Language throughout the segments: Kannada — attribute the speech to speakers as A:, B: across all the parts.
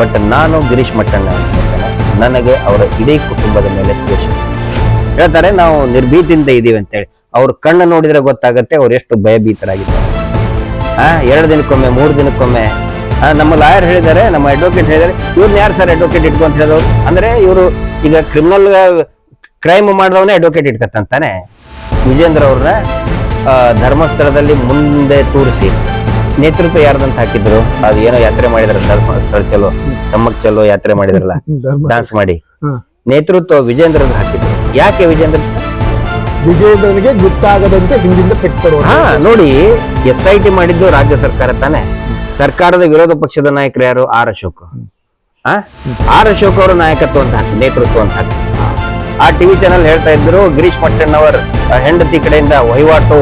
A: ಬಟ್ ನಾನು ಗಿರೀಶ್ ಮಟ್ಟಣ್ಣ. ನನಗೆ ಅವರ ಇಡೀ ಕುಟುಂಬದ ಮೇಲೆ ದ್ವೇಷ. ಹೇಳ್ತಾರೆ, ನಾವು ನಿರ್ಭೀತಿಯಿಂದ ಇದೀವಿ ಅಂತೇಳಿ. ಅವ್ರ ಕಣ್ಣು ನೋಡಿದ್ರೆ ಗೊತ್ತಾಗುತ್ತೆ, ಅವ್ರು ಎಷ್ಟು ಭಯಭೀತರಾಗಿದ್ದಾರೆ. ಆ, ಎರಡು ದಿನಕ್ಕೊಮ್ಮೆ, ಮೂರು ದಿನಕ್ಕೊಮ್ಮೆ. ನಮ್ಮ ಲಾಯರ್ ಹೇಳಿದ್ದಾರೆ, ನಮ್ಮ ಅಡ್ವೊಕೇಟ್ ಹೇಳಿದ್ದಾರೆ. ಇವ್ರನ್ನ ಯಾರು ಸರ್ ಅಡ್ವೊಕೇಟ್ ಇಟ್ಕೊಂತ ಹೇಳೋರು ಅಂದ್ರೆ ಇವರು ಈಗ ಕ್ರಿಮಿನಲ್ ಕ್ರೈಮ್ ಮಾಡಿದವನೇ ಅಡ್ವೊಕೇಟ್ ಇಟ್ಕತ್ತಂತಾನೆ ವಿಜೇಂದ್ರ ಅವ್ರನ್ನ ಧರ್ಮಸ್ಥಳದಲ್ಲಿ ಮುಂದೆ ತೂರಿಸಿ. ನೇತೃತ್ವ ಯಾರ್ದಂತ ಹಾಕಿದ್ರು? ಅದು ಏನೋ ಯಾತ್ರೆ ಮಾಡಿದ್ರ ಧರ್ಮಸ್ಥಳ ಚಲೋ ತಮ್ಮಕ್ ಚಲೋ ಯಾತ್ರೆ ಮಾಡಿದ್ರಲ್ಲ ಡಾನ್ಸ್ ಮಾಡಿ. ನೇತೃತ್ವ ವಿಜೇಂದ್ರ ಹಾಕಿದ್ರು. ಯಾಕೆ ವಿಜೇಂದ್ರ?
B: ವಿಜೇಂದ್ರನಿಗೆ ಗೊತ್ತಾಗದಂತೆ ಹಿಂದಿಂದ ಪೆಟ್ಟು
A: ಹಾ ನೋಡಿ ಎಸ್ ಐ ಟಿ ಮಾಡಿದ್ದು ರಾಜ್ಯ ಸರ್ಕಾರ ತಾನೆ. ಸರ್ಕಾರದ ವಿರೋಧ ಪಕ್ಷದ ನಾಯಕರು ಯಾರು? ಆರ್ ಅಶೋಕ್? ಆರ್ ಅಶೋಕ್ ಅವರ ನಾಯಕತ್ವ ಅಂತ ಹಾಕಿ ನೇತೃತ್ವ ಅಂತ ಹಾಕಿ. ಆ ಟಿವಿ ಚಾನಲ್ ಹೇಳ್ತಾ ಇದ್ರು ಗಿರೀಶ್ ಮಟ್ಟಣ್ಣವರ್ ಹೆಂಡತಿ ಕಡೆಯಿಂದ ವಹಿವಾಟು.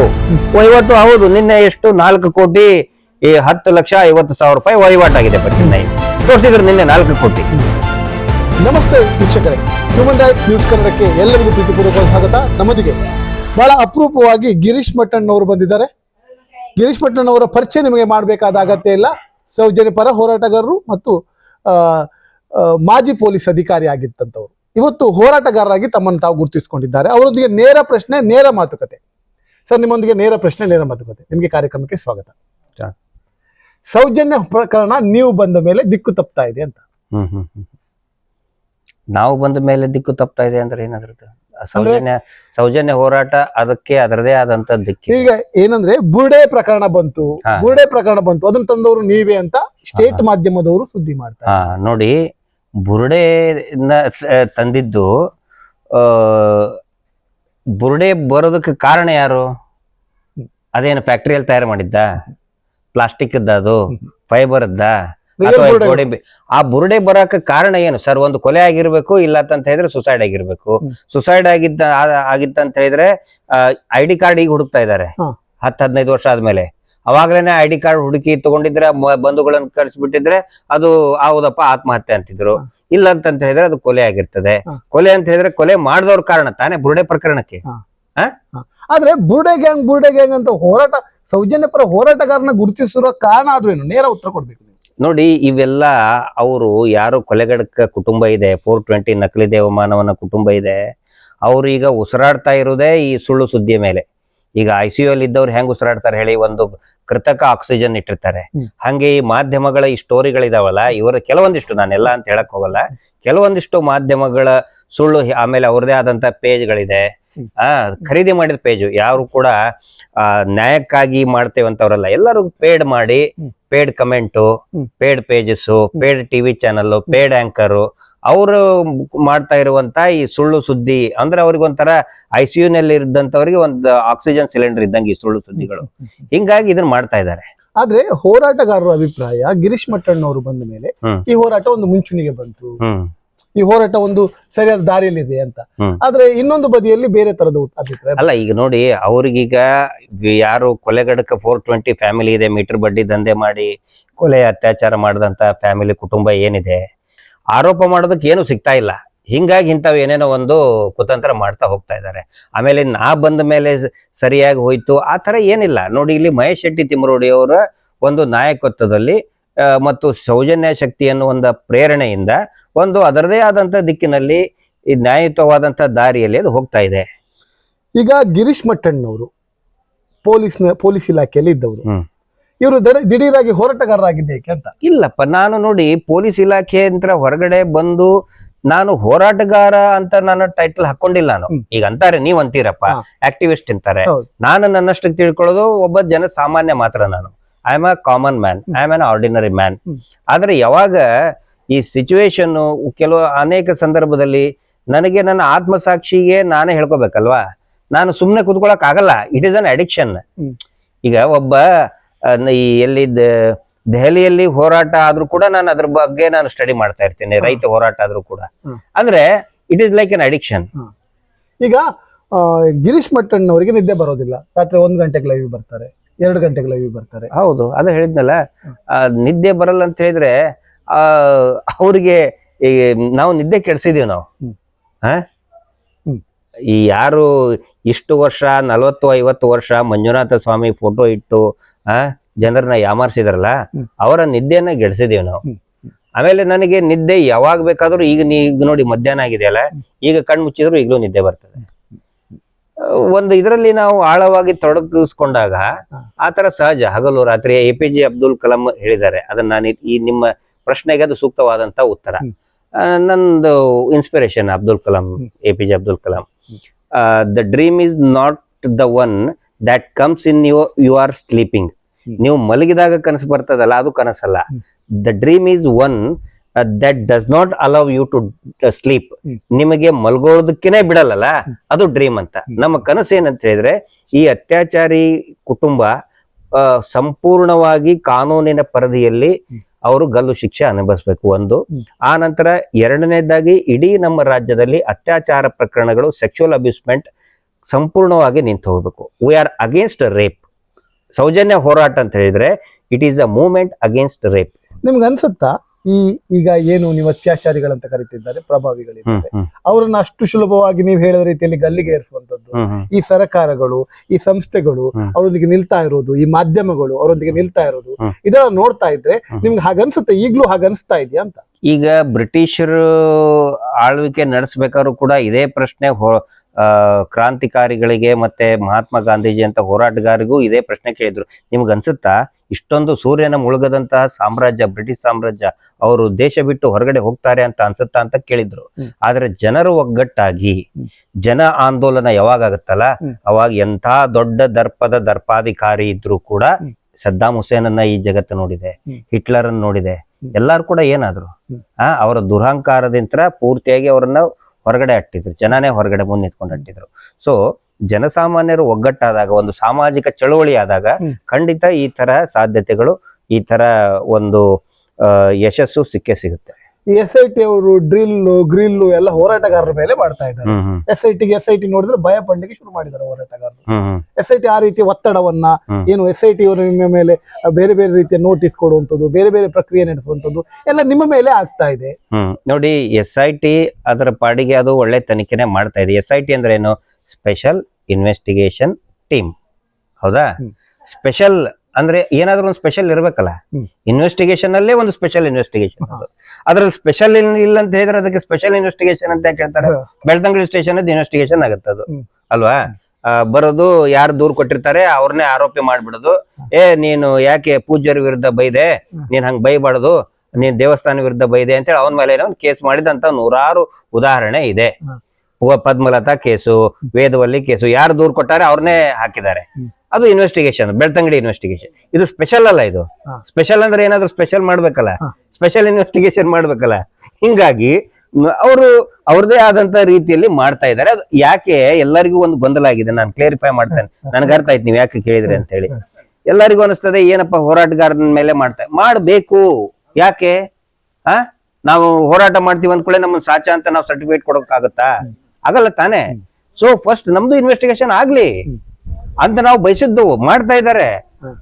A: ವಹಿವಾಟು ಹೌದು ನಿನ್ನೆ ಎಷ್ಟು? ನಾಲ್ಕು ಕೋಟಿ ಈ ಹತ್ತು ಲಕ್ಷ ಐವತ್ತು ಸಾವಿರ ರೂಪಾಯಿ ವಹಿವಾಟಾಗಿದೆ ಬಟ್ಟಿನ ತೋರಿಸಿದ್ರೆ ನಿನ್ನೆ ನಾಲ್ಕು ಕೋಟಿ.
B: ನಮಸ್ತೆ ವೀಕ್ಷಕರೇ. ಹ್ಯೂಮನ್ ರೈಟ್ಸ್ ನ್ಯೂಸ್ ಕನ್ನಡಕ್ಕೆ ಎಲ್ಲರಿಗೂ ಪ್ರೀತಿಪೂರ್ವಕ ಸ್ವಾಗತ. ನಮ್ಮದಿಗೆ ಬಹಳ ಅಪರೂಪವಾಗಿ ಗಿರೀಶ್ ಮಟ್ಟಣ್ಣ ಅವರು ಬಂದಿದ್ದಾರೆ. ಗಿರೀಶ್ ಮಟ್ಟಣ್ಣ ಅವರ ಪರಿಚಯ ನಿಮಗೆ ಮಾಡಬೇಕಾದ ಅಗತ್ಯ ಇಲ್ಲ. ಸೌಜನ್ಯ ಪರ ಹೋರಾಟಗಾರರು ಮತ್ತು ಮಾಜಿ ಪೊಲೀಸ್ ಅಧಿಕಾರಿ ಆಗಿದ್ದಂಥವ್ರು. ಇವತ್ತು ಹೋರಾಟಗಾರರಾಗಿ ತಮ್ಮನ್ನು ತಾವು ಗುರುತಿಸಿಕೊಂಡಿದ್ದಾರೆ. ಅವರೊಂದಿಗೆ ನೇರ ಪ್ರಶ್ನೆ ನೇರ ಮಾತುಕತೆ. ಸರ್ ನಿಮ್ಮೊಂದಿಗೆ ನೇರ ಪ್ರಶ್ನೆ ನೇರ ಮಾತುಕತೆ. ನಿಮಗೆ ಕಾರ್ಯಕ್ರಮಕ್ಕೆ ಸ್ವಾಗತ. ಸೌಜನ್ಯ ಪ್ರಕರಣ ನೀವು ಬಂದ ಮೇಲೆ ದಿಕ್ಕು ತಪ್ತಾ ಇದೆ ಅಂತ.
A: ಹ್ಮ್ ಹ್ಮ್ ಹ್ಮ್. ನಾವು ಬಂದ ಮೇಲೆ ದಿಕ್ಕು ತಪ್ತಾ ಇದೆ ಅಂದ್ರೆ ಏನಾದ್ರದ್ದು ಸೌಜನ್ಯ ಸೌಜನ್ಯ ಹೋರಾಟ ಅದಕ್ಕೆ ಅದರದೇ ಆದಂತ ದಿಕ್ಕಿ.
B: ಈಗ ಏನಂದ್ರೆ ಬುರ್ಡೆ ಪ್ರಕರಣ ಬಂತು.
A: ಹಾ.
B: ಬುರ್ಡೆ ಪ್ರಕರಣ ಬಂತು. ಅದನ್ನ ತಂದವರು ನೀವೇ ಅಂತ ಸ್ಟೇಟ್ ಮಾಧ್ಯಮದವರು ಸುದ್ದಿ ಮಾಡ್ತಾರೆ.
A: ಹಾ ನೋಡಿ ಬುರ್ಡೆ ತಂದಿದ್ದು ಆ ಬುರುಡೆ ಬರೋದಕ್ಕೆ ಕಾರಣ ಯಾರು? ಅದೇನು ಫ್ಯಾಕ್ಟ್ರಿಯಲ್ಲಿ ತಯಾರು ಮಾಡಿದ್ದ? ಪ್ಲಾಸ್ಟಿಕ್ ಅದು ಫೈಬರ್
B: ಇದ್ದ
A: ಅಥವಾ
B: ಬುರ್ಡೆ.
A: ಗೋಡೆ ಬಿ- ಆ ಬುರುಡೆ ಬರಕ ಕಾರಣ ಏನು ಸರ್ ಒಂದು ಕೊಲೆ ಆಗಿರ್ಬೇಕು ಇಲ್ಲ ಅಂತ ಹೇಳಿದ್ರೆ ಸುಸೈಡ್ ಆಗಿರ್ಬೇಕು. ಸುಸೈಡ್ ಆಗಿದ್ದ ಆ- ಆಗಿತ್ತ ಅಂತ ಹೇಳಿದ್ರೆ ಐ ಡಿ ಕಾರ್ಡ್ ಈಗ ಹುಡುಕ್ತಾ ಇದ್ದಾರೆ
B: ಹಾ.
A: ಹತ್ತು ಹದಿನೈದು ವರ್ಷ ಆದ್ಮೇಲೆ ಅವಾಗ್ಲೇನೆ ಐ ಡಿ ಕಾರ್ಡ್ ಹುಡುಕಿ ತಗೊಂಡಿದ್ರೆ ಮ- ಕರೆಸಿಬಿಟ್ಟಿದ್ರೆ ಕರೆಸ್ಬಿಟ್ಟಿದ್ರೆ ಅದು ಹೌದಪ್ಪ ಆತ್ಮಹತ್ಯೆ ಅಂತಿದ್ರು. ಇಲ್ಲ ಅಂತ ಹೇಳಿದ್ರೆ ಅದು ಕೊಲೆ ಆಗಿರ್ತದೆ
B: ಹಾ.
A: ಕೊಲೆ ಅಂತ ಹೇಳಿದ್ರೆ ಕೊಲೆ ಮಾಡಿದವ್ರ ಕಾರಣ ತಾನೇ ಬುರುಡೆ ಪ್ರಕರಣಕ್ಕೆ
B: ಆದ್ರೆ ಬುರ್ಡೆ ಗ್ಯಾಂಗ್ ಬುರ್ಡೆ ಗ್ಯಾಂಗ್ ಅಂತ ಹೋರಾಟ ಸೌಜನ್ಯ ಪರ ಹೋರಾಟಗಾರನ ಗುರುತಿಸಿರೋ ಕಾರಣ ಆದ್ರೂ ಏನು? ನೇರ ಉತ್ತರ ಕೊಡ್ಬೇಕು
A: ನೋಡಿ ಇವೆಲ್ಲ ಅವರು ಯಾರು ಕೊಲೆಗಡಕ ಕುಟುಂಬ ಇದೆ ಫೋರ್ ಟ್ವೆಂಟಿ ನಕಲಿ ದೇವಮಾನವನ ಕುಟುಂಬ ಇದೆ ಅವ್ರು ಈಗ ಉಸಿರಾಡ್ತಾ ಇರೋದೇ ಈ ಸುಳ್ಳು ಸುದ್ದಿಯ ಮೇಲೆ. ಈಗ ಐ ಸಿ ಯು ಅಲ್ಲಿ ಇದ್ದವ್ರು ಹೆಂಗ್ ಉಸಿರಾಡ್ತಾರೆ ಹೇಳಿ ಒಂದು ಕೃತಕ ಆಕ್ಸಿಜನ್ ಇಟ್ಟಿರ್ತಾರೆ. ಹಂಗೆ ಈ ಮಾಧ್ಯಮಗಳ ಈ ಸ್ಟೋರಿಗಳಿದಾವಲ್ಲ ಇವರ ಕೆಲವೊಂದಿಷ್ಟು ನಾನೆಲ್ಲ ಅಂತ ಹೇಳಕ್ ಹೋಗಲ್ಲ ಕೆಲವೊಂದಿಷ್ಟು ಮಾಧ್ಯಮಗಳ ಸುಳ್ಳು ಆಮೇಲೆ ಅವ್ರದೇ ಆದಂತ ಪೇಜ್ಗಳಿದೆ. ಆ ಖರೀದಿ ಮಾಡಿದ ಪೇಜು ಯಾರು ಕೂಡ ಆ ನ್ಯಾಯಕ್ಕಾಗಿ ಮಾಡ್ತೇವಂತವ್ರಲ್ಲ ಎಲ್ಲರೂ ಪೇಡ್ ಮಾಡಿ paid comment paid pages paid TV channel paid anchor ಅವರು ಮಾಡ್ತಾ ಇರುವಂತ ಈ ಸುಳ್ಳು ಸುದ್ದಿ ಅಂದ್ರೆ ಅವ್ರಿಗೊಂಥರ ಐ ಸಿ ಯು ನಲ್ಲಿ ಇದ್ದಂತವ್ರಿಗೆ ಒಂದು ಆಕ್ಸಿಜನ್ ಸಿಲಿಂಡರ್ ಇದ್ದಂಗೆ ಈ ಸುಳ್ಳು ಸುದ್ದಿಗಳು. ಹಿಂಗಾಗಿ ಇದನ್ನ ಮಾಡ್ತಾ ಇದ್ದಾರೆ.
B: ಆದ್ರೆ ಹೋರಾಟಗಾರರ ಅಭಿಪ್ರಾಯ ಗಿರೀಶ್ ಮಟ್ಟಣ್ಣವರು ಬಂದ ಮೇಲೆ ಈ ಹೋರಾಟ ಒಂದು ಮುಂಚೂಣಿಗೆ ಬಂತು. ಈ ಹೋರಾಟ ಒಂದು ಸರಿಯಾದ ದಾರಿಯಲ್ಲಿದೆ ಅಂತ. ಆದ್ರೆ ಇನ್ನೊಂದು ಬದಿಯಲ್ಲಿ ಬೇರೆ ತರದ ಅಭಿಪ್ರಾಯ
A: ಅಲ್ಲ ಈಗ ನೋಡಿ ಅವ್ರಿಗೀಗ ಯಾರು ಕೊಲೆಗಡಕ ಫೋರ್ ಟ್ವೆಂಟಿ ಫ್ಯಾಮಿಲಿ ಇದೆ ಮೀಟರ್ ಬಡ್ಡಿ ದಂಧೆ ಮಾಡಿ ಕೊಲೆ ಅತ್ಯಾಚಾರ ಮಾಡಿದಂತ ಫ್ಯಾಮಿಲಿ ಕುಟುಂಬ ಏನಿದೆ ಆರೋಪ ಮಾಡೋದಕ್ಕೆ ಏನು ಸಿಗ್ತಾ ಇಲ್ಲ. ಹಿಂಗಾಗಿ ಇಂಥವು ಏನೇನೋ ಒಂದು ಕುತಂತ್ರ ಮಾಡ್ತಾ ಹೋಗ್ತಾ ಇದ್ದಾರೆ. ಆಮೇಲೆ ನಾ ಬಂದ ಮೇಲೆ ಸರಿಯಾಗಿ ಹೋಯ್ತು ಆ ಥರ ಏನಿಲ್ಲ. ನೋಡಿ ಇಲ್ಲಿ ಮಹೇಶ್ ಶೆಟ್ಟಿ ತಿಮ್ಮರೋಡಿ ಅವರ ಒಂದು ನಾಯಕತ್ವದಲ್ಲಿ ಮತ್ತು ಸೌಜನ್ಯ ಶಕ್ತಿ ಒಂದು ಪ್ರೇರಣೆಯಿಂದ ಒಂದು ಅದರದೇ ಆದಂಥ ದಿಕ್ಕಿನಲ್ಲಿ ಈ ನ್ಯಾಯಯುತವಾದಂಥ ದಾರಿಯಲ್ಲಿ ಅದು ಹೋಗ್ತಾ ಇದೆ.
B: ಈಗ ಗಿರೀಶ್ ಮಟ್ಟಣ್ಣವರು ಪೊಲೀಸ್ನ ಪೊಲೀಸ್ ಇಲಾಖೆಯಲ್ಲಿ ಇದ್ದವರು. ಇವರು ದಿಢೀರಾಗಿ ಹೋರಾಟಗಾರರಾಗಿದ್ದೇಕೆ ಅಂತ?
A: ಇಲ್ಲಪ್ಪ ನಾನು ನೋಡಿ ಪೊಲೀಸ್ ಇಲಾಖೆ ಅಂತ ಹೊರಗಡೆ ಬಂದು ನಾನು ಹೋರಾಟಗಾರ ಅಂತ ನಾನು ಟೈಟಲ್ ಹಾಕೊಂಡಿಲ್ಲ ನಾನು. ಈಗ ಅಂತಾರೆ ನೀವ್ ಅಂತೀರಪ್ಪ. ಆಕ್ಟಿವಿಸ್ಟ್ ಅಂತಾರೆ. ನಾನು ನನ್ನಷ್ಟಕ್ಕೆ ತಿಳ್ಕೊಳ್ಳೋದು ಒಬ್ಬ ಜನ ಸಾಮಾನ್ಯ ಮಾತ್ರ ನಾನು. I am a common man I am an ordinary man. ಆದ್ರೆ ಯಾವಾಗ ಈ ಸಿಚುವೇಶನ್ನು ಕೆಲವು ಅನೇಕ ಸಂದರ್ಭದಲ್ಲಿ ನನಗೆ ನನ್ನ ಆತ್ಮಸಾಕ್ಷಿಗೆ ನಾನೇ ಹೇಳ್ಕೊಬೇಕಲ್ವಾ? ನಾನು ಸುಮ್ಮನೆ ಕುತ್ಕೊಳಕ್ ಆಗಲ್ಲ ಇಟ್ ಇಸ್ ಅನ್ ಅಡಿಕ್ಷನ್ ಈಗ ಒಬ್ಬ ಈ ಎಲ್ಲಿ ದೆಹಲಿಯಲ್ಲಿ ಹೋರಾಟ ಆದ್ರೂ ಕೂಡ ನಾನು ಅದ್ರ ಬಗ್ಗೆ ನಾನು ಸ್ಟಡಿ ಮಾಡ್ತಾ ಇರ್ತೀನಿ ರೈತ ಹೋರಾಟ ಆದ್ರೂ ಕೂಡ. ಅಂದ್ರೆ it is like an addiction
B: ಈಗ ಗಿರೀಶ್ ಮಟ್ಟಣ್ಣ ಅವರಿಗೆ ನಿದ್ದೆ ಬರೋದಿಲ್ಲ. ರಾತ್ರಿ ಒಂದ್ ಗಂಟೆಗೆ ಲೈವ್ ಬರ್ತಾರೆ ಎರಡು ಗಂಟೆಗೆ ಲೈವ್ ಬರ್ತಾರೆ.
A: ಹೌದು ಅದ ಹೇಳಿದ್ನಲ್ಲ. ನಿದ್ದೆ ಬರಲ್ಲ ಅಂತ ಹೇಳಿದ್ರೆ ಅವ್ರಿಗೆ ಈ ನಾವು ನಿದ್ದೆ ಕೆಡ್ಸಿದೀವಿ ನಾವು.
B: ಹಾ?
A: ಈ ಯಾರು ಇಷ್ಟು ವರ್ಷ ನಲವತ್ತು ಐವತ್ತು ವರ್ಷ ಮಂಜುನಾಥ ಸ್ವಾಮಿ ಫೋಟೋ ಇಟ್ಟು ಆ ಜನರನ್ನ ಯಾಮಾರಿಸಿದ್ರಲ್ಲ ಅವರ ನಿದ್ದೆಯನ್ನ ಗೆಡ್ಸಿದೀವಿ ನಾವು. ಆಮೇಲೆ ನನಗೆ ನಿದ್ದೆ ಯಾವಾಗ ಬೇಕಾದ್ರೂ ಈಗ ನೀ ಈಗ ನೋಡಿ ಮಧ್ಯಾಹ್ನ ಆಗಿದೆಯಲ್ಲ ಈಗ ಕಣ್ಣು ಮುಚ್ಚಿದ್ರು ಈಗಲೂ ನಿದ್ದೆ ಬರ್ತದೆ. ಒಂದು ಇದರಲ್ಲಿ ನಾವು ಆಳವಾಗಿ ತೊಡಗಿಸ್ಕೊಂಡಾಗ ಆ ತರ ಸಹಜ ಹಗಲು ರಾತ್ರಿ A P J Abdul Kalam ಹೇಳಿದ್ದಾರೆ. ಅದನ್ನ ನಾನು ಈ ನಿಮ್ಮ ಪ್ರಶ್ನೆಗೆ ಅದು ಸೂಕ್ತವಾದಂತ ಉತ್ತರ. ನಂದು inspiration Abdul Kalam A P J Abdul Kalam. The dream is not the one that comes in you you are sleeping ನೀವು ಮಲಗಿದಾಗ ಕನಸು ಬರ್ತದಲ್ಲ ಅದು ಕನಸಲ್ಲ. The dream is one that does not allow you to sleep ನಿಮಗೆ ಮಲ್ಗೋದಕ್ಕೇನೆ ಬಿಡಲ್ಲ ಅದು ಡ್ರೀಮ್ ಅಂತ. ನಮ್ಮ ಕನಸು ಏನಂತ ಹೇಳಿದ್ರೆ ಈ ಅತ್ಯಾಚಾರಿ ಕುಟುಂಬ ಸಂಪೂರ್ಣವಾಗಿ ಕಾನೂನಿನ ಪರಿಧಿಯಲ್ಲಿ
B: ಹ್ಮ್.
A: ಅವರು ಗಲ್ಲು ಶಿಕ್ಷೆ ಅನುಭವಿಸಬೇಕು ಒಂದು. ಆ ನಂತರ ಎರಡನೇದಾಗಿ ಇಡೀ ನಮ್ಮ ರಾಜ್ಯದಲ್ಲಿ ಅತ್ಯಾಚಾರ ಪ್ರಕರಣಗಳು ಸೆಕ್ಷುವಲ್ ಅಬ್ಯೂಸ್ಮೆಂಟ್ ಸಂಪೂರ್ಣವಾಗಿ ನಿಂತು ಹೋಗಬೇಕು. We are against rape Soujanya ಹೋರಾಟ ಅಂತ ಹೇಳಿದ್ರೆ it is a movement against rape
B: ನಿಮ್ಗೆ ಅನ್ಸುತ್ತಾ? ಈ ಈಗ ಏನು ನೀವು ಅತ್ಯಾಚಾರಿಗಳಂತ ಕರೀತಿದ್ದಾರೆ ಪ್ರಭಾವಿಗಳಿದ್ದಾರೆ. ಅವರನ್ನ ಅಷ್ಟು ಸುಲಭವಾಗಿ ನೀವು ಹೇಳಿದ ರೀತಿಯಲ್ಲಿ ಗಲ್ಲಿಗೆ ಏರಿಸುವಂತದ್ದು ಈ ಸರಕಾರಗಳು ಈ ಸಂಸ್ಥೆಗಳು. ಅವರೊಂದಿಗೆ ನಿಲ್ತಾ ಇರೋದು ಈ ಮಾಧ್ಯಮಗಳು ಅವರೊಂದಿಗೆ ನಿಲ್ತಾ ಇರೋದು. ಇದೆಲ್ಲ ನೋಡ್ತಾ ಇದ್ರೆ. ನಿಮ್ಗೆ ಹಾಗನ್ಸುತ್ತೆ? ಈಗ್ಲೂ ಹಾಗನ್ಸ್ತಾ ಇದೆಯಾ ಅಂತ?
A: ಈಗ ಬ್ರಿಟಿಷರು ಆಳ್ವಿಕೆ ನಡೆಸ್ಬೇಕಾದ್ರೂ ಕೂಡ ಇದೇ ಪ್ರಶ್ನೆ ಕ್ರಾಂತಿಕಾರಿಗಳಿಗೆ ಮತ್ತೆ ಮಹಾತ್ಮ ಗಾಂಧೀಜಿ ಅಂತ ಹೋರಾಟಗಾರಿಗೂ ಇದೇ ಪ್ರಶ್ನೆ ಕೇಳಿದ್ರು. ನಿಮ್ಗೆ ಅನ್ಸುತ್ತಾ ಇಷ್ಟೊಂದು ಸೂರ್ಯನ ಮುಳುಗದಂತಹ ಸಾಮ್ರಾಜ್ಯ ಬ್ರಿಟಿಷ್ ಸಾಮ್ರಾಜ್ಯ ಅವರು ದೇಶ ಬಿಟ್ಟು ಹೊರಗಡೆ ಹೋಗ್ತಾರೆ ಅಂತ ಅನ್ಸುತ್ತಾ ಅಂತ ಕೇಳಿದ್ರು. ಆದ್ರೆ ಜನರು ಒಗ್ಗಟ್ಟಾಗಿ ಜನ ಆಂದೋಲನ ಯಾವಾಗ ಆಗುತ್ತಲ್ಲ. ಅವಾಗ ಎಂಥ ದೊಡ್ಡ ದರ್ಪದ ದರ್ಪಾಧಿಕಾರಿ ಇದ್ರು ಕೂಡ
B: ಸದ್ದಾಮ್
A: ಸದ್ದಾಂ ಹುಸೇನನ್ನ ಈ ಜಗತ್ತು ನೋಡಿದೆ ಹಿಟ್ಲರ್ ಅನ್ನು ನೋಡಿದೆ ಎಲ್ಲರೂ ಕೂಡ ಏನಾದ್ರು. ಆ ಅವರ ದುರಹಂಕಾರದಿಂದ ಪೂರ್ತಿಯಾಗಿ ಅವರನ್ನ ಹೊರಗಡೆ ಅಟ್ಟಿದ್ರು ಜನನೇ ಹೊರಗಡೆ ಮುಂದೆ ನಿಂತ್ಕೊಂಡು ಅಟ್ಟಿದ್ರು. ಸೊ ಜನಸಾಮಾನ್ಯರು ಒಗ್ಗಟ್ಟಾದಾಗ ಒಂದು ಸಾಮಾಜಿಕ ಚಳವಳಿ ಆದಾಗ ಖಂಡಿತ ಈ ತರ ಸಾಧ್ಯತೆಗಳು ಈ ತರ ಒಂದು ಯಶಸ್ಸು ಸಿಕ್ಕೇ ಸಿಗುತ್ತೆ.
B: ಎಸ್ ಐ ಟಿ ಅವರು ಡ್ರಿಲ್ ಗ್ರಿಲ್ ಎಲ್ಲ ಹೋರಾಟಗಾರರ ಮೇಲೆ ಮಾಡ್ತಾ ಇದ್ದಾರೆ. ಎಸ್ ಐ ಟಿಗೆ ಎಸ್ ಐ ಟಿ ನೋಡಿದ್ರೆ ಭಯ ಪಡ್ಲಿಕ್ಕೆ ಶುರು ಮಾಡಿದ್ದಾರೆ ಹೋರಾಟಗಾರರು. ಎಸ್ ಐ ಟಿ ಆ ರೀತಿ ಒತ್ತಡವನ್ನ ಏನು ಎಸ್ ಐ ಟಿ ಅವರ ನಿಮ್ಮ ಮೇಲೆ ಬೇರೆ ಬೇರೆ ರೀತಿಯ ನೋಟಿಸ್ ಕೊಡುವಂಥದ್ದು ಬೇರೆ ಬೇರೆ ಪ್ರಕ್ರಿಯೆ ನಡೆಸುವಂಥದ್ದು ಎಲ್ಲ ನಿಮ್ಮ ಮೇಲೆ ಆಗ್ತಾ ಇದೆ.
A: ನೋಡಿ ಎಸ್ ಐ ಟಿ ಅದರ ಪಾಡಿಗೆ ಅದು ಒಳ್ಳೆ ತನಿಖೆನೆ ಮಾಡ್ತಾ ಇದೆ. ಎಸ್ ಐ ಟಿ ಅಂದ್ರೆ ಏನು? Special investigation team. ಹೌದಾ? ಸ್ಪೆಷಲ್ ಅಂದ್ರೆ ಏನಾದ್ರೂ ಒಂದು ಸ್ಪೆಷಲ್ ಇರಬೇಕಲ್ಲ. ಇನ್ವೆಸ್ಟಿಗೇಷನ್ ಅಲ್ಲೇ ಒಂದು ಸ್ಪೆಷಲ್ ಇನ್ವೆಸ್ಟಿಗೇಷನ್ ಅದು ಅದ್ರಲ್ಲಿ ಸ್ಪೆಷಲ್ ಇಲ್ಲ ಅಂತ ಹೇಳಿದ್ರೆ ಅದಕ್ಕೆ ಸ್ಪೆಷಲ್ ಇನ್ವೆಸ್ಟಿಗೇಷನ್ ಅಂತ ಯಾಕೆ ಹೇಳ್ತಾರೆ. ಬೆಳ್ತಂಗಡಿ ಸ್ಟೇಷನ್ ಇನ್ವೆಸ್ಟಿಗೇಷನ್ ಆಗುತ್ತೆ ಅದು. ಅಲ್ವಾ? ಬರೋದು ಯಾರು ದೂರ್ ಕೊಟ್ಟಿರ್ತಾರೆ ಅವ್ರನ್ನೇ ಆರೋಪಿ ಮಾಡ್ಬಿಡೋದು. ಏ ನೀನು ಯಾಕೆ ಪೂಜ್ಯರ ವಿರುದ್ಧ ಬೈದೆ. ನೀನ್ ಹಂಗ್ ಬೈಬಾರ್ದು. ನೀನ್ ದೇವಸ್ಥಾನ ವಿರುದ್ಧ ಬೈದೆ ಅಂತೇಳಿ ಅವನ ಮೇಲೆ ಒಂದು ಕೇಸ್ ಮಾಡಿದಂತ ನೂರಾರು ಉದಾಹರಣೆ ಇದೆ. ಪದ್ಮಲತಾ ಕೇಸು ವೇದವಲ್ಲಿ ಕೇಸು ಯಾರು ದೂರ್ ಕೊಟ್ಟಾರೆ ಅವ್ರನ್ನೇ ಹಾಕಿದ್ದಾರೆ. ಅದು ಇನ್ವೆಸ್ಟಿಗೇಷನ್ ಬೆಳ್ತಂಗಡಿ ಇನ್ವೆಸ್ಟಿಗೇಷನ್ ಇದು ಸ್ಪೆಷಲ್ ಅಲ್ಲ ಇದು. ಸ್ಪೆಷಲ್ ಅಂದ್ರೆ ಏನಾದ್ರು ಸ್ಪೆಷಲ್ ಮಾಡ್ಬೇಕಲ್ಲ? ಸ್ಪೆಷಲ್ ಇನ್ವೆಸ್ಟಿಗೇಷನ್ ಮಾಡ್ಬೇಕಲ್ಲ? ಹಿಂಗಾಗಿ ಅವರು ಅವ್ರದೇ ಆದಂತ ರೀತಿಯಲ್ಲಿ ಮಾಡ್ತಾ ಇದ್ದಾರೆ. ಅದು ಯಾಕೆ ಎಲ್ಲರಿಗೂ ಒಂದು ಗೊಂದಲ ಆಗಿದೆ? ನಾನು ಕ್ಲಿಯರಿಫೈ ಮಾಡ್ತೇನೆ. ನನಗೆ ಅರ್ಥ ಆಯ್ತು ನೀವು ಯಾಕೆ ಕೇಳಿದ್ರಿ ಅಂತ ಹೇಳಿ ಎಲ್ಲರಿಗೂ ಅನಿಸ್ತದೆ ಏನಪ್ಪ ಹೋರಾಟಗಾರನ ಮೇಲೆ ಮಾಡ್ತಾ ಮಾಡಬೇಕು. ಯಾಕೆ? ಆ? ನಾವು ಹೋರಾಟ ಮಾಡ್ತೀವಿ ಅಂದ್ಕೊಳ್ಳೆ ನಮ್ಮ ಸಾಚ ಅಂತ ನಾವು ಸರ್ಟಿಫಿಕೇಟ್ ಕೊಡೋಕ್ಕಾಗತ್ತಾ? ಆಗಲ್ಲ ತಾನೆ? ಸೊ ಫಸ್ಟ್ ನಮ್ದು ಇನ್ವೆಸ್ಟಿಗೇಷನ್ ಆಗ್ಲಿ. ಅಂತ ನಾವು ಬಯಸಿದ್ದು ಮಾಡ್ತಾ ಇದ್ದಾರೆ.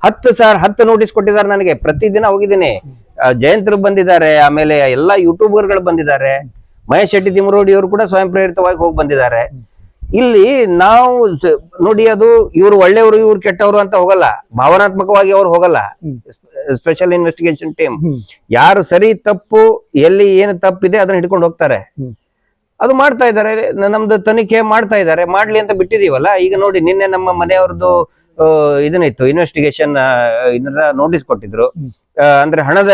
A: ಹತ್ತು ಸರ್ ಹತ್ತು ನೋಟಿಸ್ ಕೊಟ್ಟಿದ್ದಾರೆ ನನಗೆ. ಪ್ರತಿದಿನ ಹೋಗಿದ್ದೀನಿ. ಜಯಂತರು ಬಂದಿದ್ದಾರೆ. ಆಮೇಲೆ ಎಲ್ಲಾ ಯೂಟ್ಯೂಬರ್ಗಳು ಬಂದಿದ್ದಾರೆ. ಮಹೇಶ್ ಶೆಟ್ಟಿ ತಿಮರೋಡಿ ಅವರು ಕೂಡ ಸ್ವಯಂ ಪ್ರೇರಿತವಾಗಿ ಹೋಗಿ ಬಂದಿದ್ದಾರೆ. ಇಲ್ಲಿ ನಾವು ನೋಡಿ ಅದು ಇವರು ಒಳ್ಳೆಯವರು ಇವ್ರು ಕೆಟ್ಟವರು ಅಂತ ಹೋಗಲ್ಲ. ಭಾವನಾತ್ಮಕವಾಗಿ ಅವ್ರು ಹೋಗಲ್ಲ. Special investigation team. ಯಾರು ಸರಿ ತಪ್ಪು ಎಲ್ಲಿ ಏನು ತಪ್ಪಿದೆ ಅದನ್ನ ಹಿಡ್ಕೊಂಡು ಹೋಗ್ತಾರೆ. ಅದು ಮಾಡ್ತಾ ಇದ್ದಾರೆ. ನಮ್ದು ತನಿಖೆ ಮಾಡ್ತಾ ಇದ್ದಾರೆ. ಮಾಡ್ಲಿ ಅಂತ ಬಿಟ್ಟಿದೀವಲ್ಲ? ಈಗ ನೋಡಿ ನಿನ್ನೆ ನಮ್ಮ ಮನೆಯವ್ರದ್ದು ಇದನ್ನಿತ್ತು ಇನ್ವೆಸ್ಟಿಗೇಷನ್ ಇದನ್ನ ನೋಟಿಸ್ ಕೊಟ್ಟಿದ್ರು. ಅಂದ್ರೆ ಹಣದ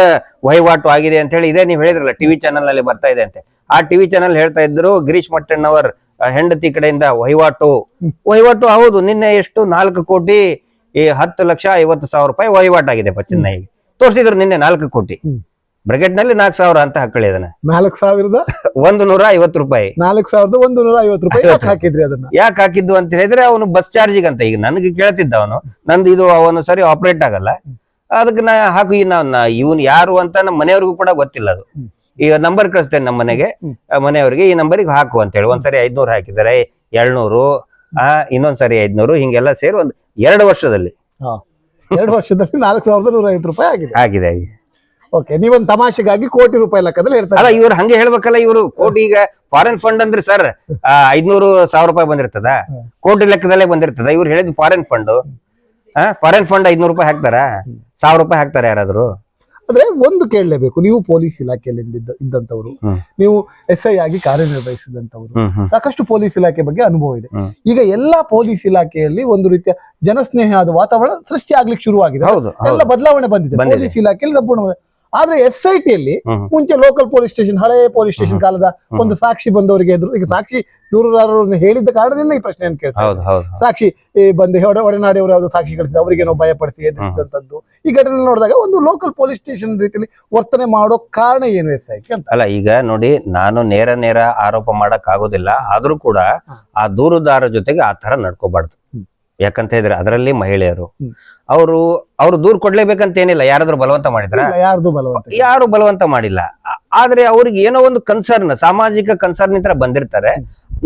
A: ವಹಿವಾಟು ಆಗಿದೆ ಅಂತ ಹೇಳಿ ಇದೇ ನೀವು ಹೇಳಿದ್ರಲ್ಲ ಟಿವಿ ಚಾನಲ್ ಅಲ್ಲಿ ಬರ್ತಾ ಇದೆ ಅಂತೆ. ಆ ಟಿವಿ ಚಾನೆಲ್ ಹೇಳ್ತಾ ಇದ್ರು ಗಿರೀಶ್ ಮಟ್ಟಣ್ಣವರ್ ಹೆಂಡತಿ ಕಡೆಯಿಂದ ವಹಿವಾಟು. ವಹಿವಾಟು ಹೌದು ನಿನ್ನೆ ಎಷ್ಟು? ನಾಲ್ಕು ಕೋಟಿ ಈ ಹತ್ತು ಲಕ್ಷ ಐವತ್ತು ಸಾವಿರ ರೂಪಾಯಿ ವಹಿವಾಟಾಗಿದೆ ಪಚ್ಚನ್ನಾಯಿಗೆ ತೋರಿಸಿದ್ರು ನಿನ್ನೆ ನಾಲ್ಕು ಕೋಟಿ. ಬ್ರಾಕೆಟ್ನಲ್ಲಿ ನಾಲ್ಕು ಸಾವಿರ ಅಂತ ಹಾಕೊಳ್ಳಿ ಅದನ್ನ.
B: ನಾಲ್ಕು ಸಾವಿರದ?
A: ಒಂದು ನೂರ ಐವತ್ತು ರೂಪಾಯಿ.
B: ನಾಲ್ಕು ಸಾವಿರದ ಒಂದು ನೂರ ಐವತ್ತು ರೂಪಾಯಿ ಯಾಕೆ ಹಾಕಿದ್ರಿ ಅದನ್ನ?
A: ಯಾಕೆ ಹಾಕಿದ್ದು ಅಂತ ಹೇಳಿದ್ರೆ ಅವನು ಬಸ್ ಚಾರ್ಜಿಗೆ ಅಂತ ಈಗ ನನಗೆ ಕೇಳ್ತಿದ್ದ ಅವನು ನಂದು ಇದು ಅವನು ಸರಿ ಆಪರೇಟ್ ಆಗಲ್ಲ. ಅದಕ್ಕೆ ನಾ ಹಾಕು ಈ ನಾ ಇವನು ಯಾರು ಅಂತ ನಮ್ಮ ಮನೆಯವ್ರಿಗೂ ಕೂಡ ಗೊತ್ತಿಲ್ಲ ಅದು. ಈಗ ನಂಬರ್ ಕಳಿಸ್ತೇನೆ ನಮ್ಮ ಮನೆಗೆ. ಮನೆಯವ್ರಿಗೆ ಈ ನಂಬರಿಗೆ ಹಾಕು ಅಂತ ಹೇಳಿ. ಒಂದ್ಸರಿ ಐದ್ನೂರು ಹಾಕಿದ್ದಾರೆ ಎಳ್ನೂರು ಆ ಇನ್ನೊಂದ್ಸರಿ ಐದ್ನೂರು ಹಿಂಗೆಲ್ಲ ಸೇರಿ ಒಂದು ಎರಡು ವರ್ಷದಲ್ಲಿ.
B: ಎರಡು ವರ್ಷದಲ್ಲಿ ನಾಲ್ಕು ಸಾವಿರದ ನೂರ ಐವತ್ತು ರೂಪಾಯಿ ಆಗಿದೆ.
A: ಆಗಿದೆ ಆಗಿದೆ.
B: ಓಕೆ ನೀವೊಂದು ತಮಾಷೆಗಾಗಿ ಕೋಟಿ ರೂಪಾಯಿ ಲೆಕ್ಕದಲ್ಲಿ
A: ಅಲ್ಲ ಇವರು ಹಂಗೆ ಹೇಳ್ಬೇಕಲ್ಲ ಇವರು ಕೋಟಿ ಈಗ ಫಾರಿನ್ ಫಂಡ್ ಅಂದ್ರೆ ಸರ್ ಐದ್ನೂರು ಸಾವಿರ ರೂಪಾಯಿ ಬಂದಿರ್ತದ? ಕೋಟಿ ಲೆಕ್ಕದಲ್ಲೇ ಬಂದಿರ್ತದ? ಇವ್ರು ಹೇಳಿದ್ ಫಾರಿನ್ ಫಂಡ್ ಫಾರಿನ್ ಫಂಡ್ ಐದ್ನೂರು ರೂಪಾಯಿ ಹಾಕ್ತಾರ? ಸಾವಿರ ರೂಪಾಯಿ ಹಾಕ್ತಾರ ಯಾರಾದ್ರು?
B: ಆದ್ರೆ ಒಂದು ಕೇಳಲೇಬೇಕು ನೀವು ಪೊಲೀಸ್ ಇಲಾಖೆಯಲ್ಲಿ ಇದ್ದಂತವರು ನೀವು ಎಸ್ ಐ ಆಗಿ ಕಾರ್ಯನಿರ್ವಹಿಸಿದಂತವರು ಸಾಕಷ್ಟು ಪೊಲೀಸ್ ಇಲಾಖೆ ಬಗ್ಗೆ ಅನುಭವ ಇದೆ. ಈಗ ಎಲ್ಲಾ ಪೊಲೀಸ್ ಇಲಾಖೆಯಲ್ಲಿ ಒಂದು ರೀತಿಯ ಜನಸ್ನೇಹದ ವಾತಾವರಣ ಸೃಷ್ಟಿ ಆಗ್ಲಿಕ್ಕೆ ಶುರುವಾಗಿದೆ.
A: ಹೌದು
B: ಎಲ್ಲ ಬದಲಾವಣೆ ಬಂದಿದೆ. ಪೊಲೀಸ್ ಇಲಾಖೆಯಲ್ಲಿ ಸಂಪೂರ್ಣ ಆದ್ರೆ ಎಸ್ ಐ ಟಿಯಲ್ಲಿ. ಮುಂಚೆ ಲೋಕಲ್ ಪೊಲೀಸ್ ಸ್ಟೇಷನ್ ಹಳೆ ಪೊಲೀಸ್ ಸ್ಟೇಷನ್ ಕಾಲದ ಒಂದು ಸಾಕ್ಷಿ ಬಂದವರಿಗೆ ಎದುರು ಈಗ ಸಾಕ್ಷಿ ದೂರದಾರರನ್ನು ಹೇಳಿದ್ದ ಕಾರಣದಿಂದ ಈ ಪ್ರಶ್ನೆಯನ್ನು ಕೇಳ್ತಾರೆ ಸಾಕ್ಷಿ ಈ ಬಂದು ಒಡ ಒಡನಾಡಿಯವರು ಯಾವ್ದು ಸಾಕ್ಷಿ ಕಳಿಸಿದ ಅವರಿಗೇನೋ ಭಯಪಡಿಸಿ ಎದುರಿಸಿದಂತದ್ದು ಈ ಘಟನೆ ನೋಡಿದಾಗ ಒಂದು ಲೋಕಲ್ ಪೊಲೀಸ್ ಸ್ಟೇಷನ್ ರೀತಿಯಲ್ಲಿ ವರ್ತನೆ ಮಾಡೋ ಕಾರಣ ಏನು ಎಸ್ ಐ ಟಿ ಅಂತ?
A: ಅಲ್ಲ ಈಗ ನೋಡಿ ನಾನು ನೇರ ನೇರ ಆರೋಪ ಮಾಡಕ್ ಆಗೋದಿಲ್ಲ. ಆದ್ರೂ ಕೂಡ ಆ ದೂರುದಾರ ಜೊತೆಗೆ ಆ ತರ ನಡ್ಕೋಬಾರ್ದು. ಯಾಕಂತ ಹೇಳಿದ್ರೆ ಅದರಲ್ಲಿ ಮಹಿಳೆಯರು. ಅವರು ಅವ್ರು ದೂರ್ ಕೊಡ್ಲೇಬೇಕಂತ ಏನಿಲ್ಲ ಯಾರಾದ್ರೂ ಬಲವಂತ ಮಾಡಿದ್ರ?
B: ಯಾರ್ದು ಬಲವಂತ
A: ಯಾರು ಬಲವಂತ ಮಾಡಿಲ್ಲ. ಆದ್ರೆ ಅವ್ರಿಗೆ ಏನೋ ಒಂದು ಕನ್ಸರ್ನ್ ಸಾಮಾಜಿಕ ಕನ್ಸರ್ನ್ ಇತರ ಬಂದಿರ್ತಾರೆ.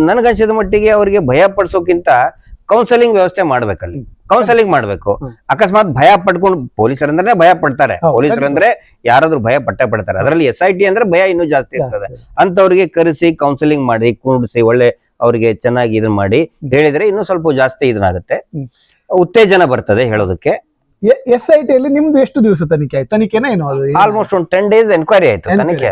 A: ನನಗನ್ಸಿದ ಮಟ್ಟಿಗೆ ಅವರಿಗೆ ಭಯ ಪಡಿಸೋಕ್ಕಿಂತ ಕೌನ್ಸೆಲಿಂಗ್ ವ್ಯವಸ್ಥೆ ಮಾಡ್ಬೇಕಲ್ಲಿ. ಕೌನ್ಸೆಲಿಂಗ್ ಮಾಡ್ಬೇಕು. ಅಕಸ್ಮಾತ್ ಭಯ ಪಡ್ಕೊಂಡು ಪೊಲೀಸರಂದ್ರೆ ಭಯ ಪಡ್ತಾರೆ. ಪೊಲೀಸರಂದ್ರೆ ಯಾರಾದ್ರೂ ಭಯ ಪಟ್ಟೆ ಪಡ್ತಾರೆ. ಅದರಲ್ಲಿ ಎಸ್ ಐ ಟಿ ಅಂದ್ರೆ ಭಯ ಇನ್ನೂ ಜಾಸ್ತಿ ಇರ್ತದೆ. ಅಂತವ್ರಿಗೆ ಕರೆಸಿ ಕೌನ್ಸೆಲಿಂಗ್ ಮಾಡಿ ಕೂಡಿಸಿ ಒಳ್ಳೆ ಅವರಿಗೆ ಚೆನ್ನಾಗಿ ಇದನ್ನ ಮಾಡಿ ಹೇಳಿದ್ರೆ ಇನ್ನೂ ಸ್ವಲ್ಪ ಜಾಸ್ತಿ ಇದನ್ನಾಗುತ್ತೆ. ಉತ್ತೇಜನ ಬರ್ತದೆ ಹೇಳೋದಕ್ಕೆ.
B: ಎಸ್ ಐ ಟಿಯಲ್ಲಿ ನಿಮ್ದು ಎಷ್ಟು ದಿವಸ ತನಿಖೆ ಆಯ್ತು? ತನಿಖೆನ ಏನು ಅದು?
A: ಆಲ್ಮೋಸ್ಟ್ ಒಂದು ಟೆನ್ ಡೇಸ್ ಎನ್ಕ್ವೈರಿ ಆಯ್ತು ತನಿಖೆ.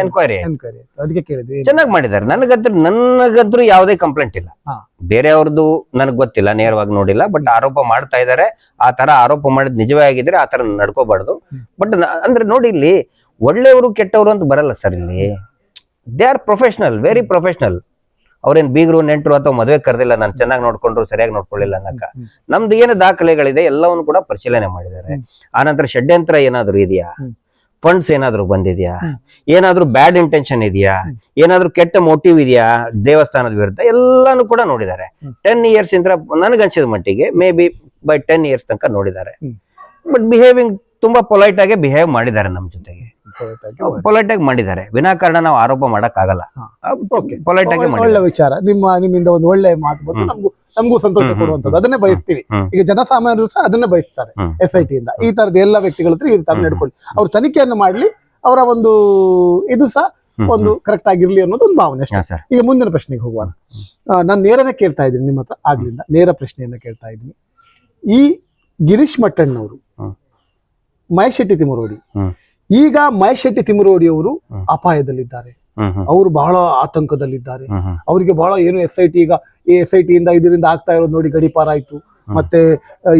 A: ಎನ್ಕ್ವೈರಿ
B: Enquiry ಆಯ್ತು. ಅದಕ್ಕೆ ಕೇಳಿದ್ವಿ
A: ಚೆನ್ನಾಗಿ ಮಾಡಿದ್ದಾರೆ. ನನಗತ್ರ ನನಗದ್ರೂ ಯಾವುದೇ ಕಂಪ್ಲೇಂಟ್ ಇಲ್ಲ.
B: ಹಾ.
A: ಬೇರೆಯವ್ರದ್ದು ನನಗ್ ಗೊತ್ತಿಲ್ಲ ನೇರವಾಗಿ ನೋಡಿಲ್ಲ ಬಟ್ ಆರೋಪ ಮಾಡ್ತಾ ಇದ್ದಾರೆ ಆ ತರ ಆರೋಪ ಮಾಡಿದ್ ನಿಜವೇ ಆಗಿದ್ರೆ ಆ ತರ ನಡ್ಕೋಬಾರ್ದು. ಬಟ್ ಅಂದ್ರೆ ನೋಡಿ ಇಲ್ಲಿ ಒಳ್ಳೆಯವರು ಕೆಟ್ಟವರು ಅಂತ ಬರಲ್ಲ ಸರ್ ಇಲ್ಲಿ. They are professional very professional ಅವ್ರೇನ್ ಬೀಗರು ನೆಂಟರು ಅಥವಾ ಮದುವೆ ಕರೆದಿಲ್ಲ ನಾನು ಚೆನ್ನಾಗಿ ನೋಡ್ಕೊಂಡ್ರು ಸರಿಯಾಗಿ ನೋಡ್ಕೊಳ್ಳಿಲ್ಲ ಅನ್ನಕ. ನಮ್ದು ಏನು ದಾಖಲೆಗಳಿದೆ ಎಲ್ಲವನ್ನು ಕೂಡ ಪರಿಶೀಲನೆ ಮಾಡಿದ್ದಾರೆ. ಆನಂತರ ಷಡ್ಯಂತ್ರ ಏನಾದ್ರು ಇದೆಯಾ? ಫಂಡ್ಸ್ ಏನಾದ್ರು ಬಂದಿದ್ಯಾ? ಏನಾದ್ರು ಬ್ಯಾಡ್ ಇಂಟೆನ್ಷನ್ ಇದೆಯಾ? ಏನಾದ್ರು ಕೆಟ್ಟ ಮೋಟಿವ್ ಇದೆಯಾ? ದೇವಸ್ಥಾನದ ವಿರುದ್ಧ ಎಲ್ಲಾನು ಕೂಡ ನೋಡಿದ್ದಾರೆ. ಟೆನ್ ಇಯರ್ಸ್ ಇಂದ ನನಗನ್ಸಿದ ಮಟ್ಟಿಗೆ maybe by ten years ತನಕ ನೋಡಿದ್ದಾರೆ. ಬಟ್ ಬಿಹೇವಿಂಗ್ ತುಂಬಾ ಪೊಲೈಟ್ ಆಗಿ ಬಿಹೇವ್ ಮಾಡಿದ್ದಾರೆ ನಮ್ಮ ಜೊತೆಗೆ. ಪೊಲೈಟ್ ಆಗಿ ಮಾಡಿದ್ದಾರೆ. ವಿನಾಕಾರಣ ನಾವು ಆರೋಪ ಮಾಡಕ್ ಆಗಲ್ಲ
B: ಹಾ.
A: ಪೊಲೈಟ್ ಆಗಿ
B: ಒಳ್ಳೆ- ವಿಚಾರ. ನಿಮ್ಮ ನಿಮ್ಮಿಂದ ಒಂದು ಒಳ್ಳೆ ಮಾತು ಬಂದು. ನಮಗೂ ನಮಗೂ ಸಂತೋಷ ಕೊಡುವಂತದ್ದು ಅದನ್ನೇ ಬಯಸ್ತೀವಿ. ಈಗ ಜನಸಾಮಾನ್ಯರು ಸಹ ಅದನ್ನೇ ಬಯಸ್ತಾರೆ. ಎಸ್ ಐ ಟಿ ಇಂದ. ಈ ತರದ ಎಲ್ಲ ವ್ಯಕ್ತಿಗಳ ಹತ್ರ ಈ ತರ. ನಡ್ಕೊಳ್ಳಿ. ಅವ್ರ ತನಿಖೆಯನ್ನು ಮಾಡ್ಲಿ ಅವರ ಒಂದು ಇದು ಸಹ ಒಂದು ಕರೆಕ್ಟ್ ಆಗಿರ್ಲಿ ಅನ್ನೋದು ಒಂದು ಭಾವನೆ ಅಷ್ಟೇ. ಈಗ ಮುಂದಿನ ಪ್ರಶ್ನೆಗೆ ಹೋಗೋಣ ನಾನು ನೇರನೇ ಕೇಳ್ತಾ ಇದ್ದೀನಿ ನಿಮ್ಮ ಹತ್ರ ಆಗ್ಲಿಂದ. ನೇರ ಪ್ರಶ್ನೆಯನ್ನ ಕೇಳ್ತಾ ಇದ್ದೀನಿ. ಈ ಗಿರೀಶ್ ಮಟ್ಟಣ್ಣವರು. ಮಹೇಶ್ ಶೆಟ್ಟಿ ತಿಮರೋಡಿ ಈಗ ಮಹೇಶ್ ಶೆಟ್ಟಿ ತಿಮರೋಡಿ ಅವರು ಅಪಾಯದಲ್ಲಿದ್ದಾರೆ ಅವರು ಬಹಳ ಆತಂಕದಲ್ಲಿದ್ದಾರೆ. ಅವರಿಗೆ ಬಹಳ ಏನು ಎಸ್ ಐ ಟಿ ಈಗ ಈ ಎಸ್ ಐ ಟಿ ಇಂದ ಇದರಿಂದ ಆಗ್ತಾ ಇರೋದು ನೋಡಿ ಗಡಿಪಾರಾಯ್ತು ಮತ್ತೆ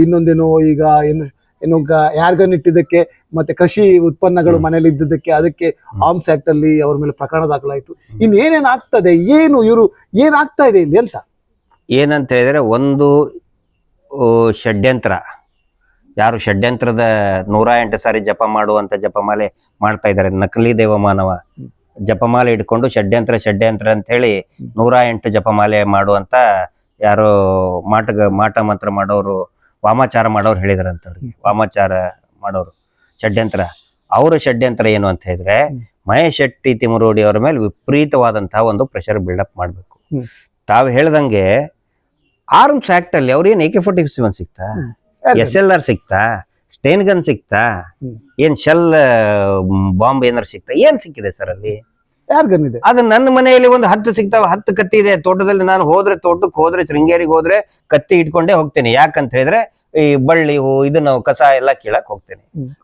B: ಇನ್ನೊಂದೇನೋ ಈಗ ಏನು ಏನು ಯಾರ್ಗನ್ ಇಟ್ಟಿದ್ದಕ್ಕೆ ಮತ್ತೆ ಕೃಷಿ ಉತ್ಪನ್ನಗಳು. ಮನೇಲಿ ಇದ್ದಿದ್ದಕ್ಕೆ ಅದಕ್ಕೆ. ಆರ್ಮ್ಸ್ ಆಕ್ಟ್ ಅಲ್ಲಿ ಅವ್ರ ಮೇಲೆ ಪ್ರಕರಣ ದಾಖಲಾಯ್ತು. ಇನ್ ಏನೇನ್ ಆಗ್ತದೆ? ಏನು ಇವರು ಏನಾಗ್ತಾ ಇದೆ ಇಲ್ಲಿ ಅಂತ?
A: ಏನಂತ ಹೇಳಿದ್ರೆ ಒಂದು ಷಡ್ಯಂತ್ರ. ಯಾರು ಷಡ್ಯಂತ್ರದ ನೂರ ಎಂಟು ಸಾರಿ ಜಪ ಮಾಡುವಂತ ಜಪಮಾಲೆ ಮಾಡ್ತಾ ಇದ್ದಾರೆ. ನಕಲಿ ದೇವಮಾನವ ಜಪಮಾಲೆ ಇಟ್ಕೊಂಡು ಷಡ್ಯಂತ್ರ ಷಡ್ಯಂತ್ರ ಅಂತ ಹೇಳಿ ನೂರ ಎಂಟು ಜಪಮಾಲೆ ಮಾಡುವಂತ ಯಾರು ಮಾಟ ಮಾಟ ಮಂತ್ರ ಮಾಡೋರು ವಾಮಾಚಾರ ಮಾಡೋರು ಹೇಳಿದಾರಂತ ಅವ್ರಿಗೆ ವಾಮಾಚಾರ ಮಾಡೋರು. ಷಡ್ಯಂತ್ರ. ಅವರ ಷಡ್ಯಂತ್ರ ಏನು ಅಂತ ಹೇಳಿದ್ರೆ. ಮಹೇಶ್ ಶೆಟ್ಟಿ ತಿಮರೋಡಿ ಅವರ ಮೇಲೆ ವಿಪರೀತವಾದಂತಹ ಒಂದು ಪ್ರೆಷರ್ ಬಿಲ್ಡಪ್ ಮಾಡಬೇಕು. ತಾವು ಹೇಳ್ದಂಗೆ ಆರ್ಮ್ಸ್ ಆಕ್ಟ್ ಅಲ್ಲಿ ಅವ್ರೇನು ಎ ಕೆ ಫೋರ್ಟಿ ಸಿಕ್ತಾ ಎಸ್ ಎಲ್ ಆರ್ ಸಿಕ್ತಾ? ಸ್ಟೇನ್ ಗನ್ ಸಿಕ್ತಾ? ಏನ್ ಶೆಲ್ ಬಾಂಬ್ ಏನಾರು ಸಿಕ್ತಾ? ಏನ್ ಸಿಕ್ಕಿದೆ ಸರ್ ಅಲ್ಲಿ?
B: ಇದೆ?
A: ಅದು ನನ್ನ ಮನೆಯಲ್ಲಿ ಒಂದು ಹತ್ತು ಸಿಗ್ತಾವ ಹತ್ತು ಕತ್ತಿ ಇದೆ. ತೋಟದಲ್ಲಿ ನಾನು ಹೋದ್ರೆ ತೋಟಕ್ಕೆ ಹೋದ್ರೆ ಶೃಂಗೇರಿಗೆ ಹೋದ್ರೆ ಕತ್ತಿ ಇಟ್ಕೊಂಡೇ ಹೋಗ್ತೇನೆ. ಯಾಕಂತ ಹೇಳಿದ್ರೆ ಈ ಬಳ್ಳಿ ಹೂ ಇದನ್ನ ಕಸ ಎಲ್ಲ ಕೀಳಕ್ ಹೋಗ್ತೇನೆ.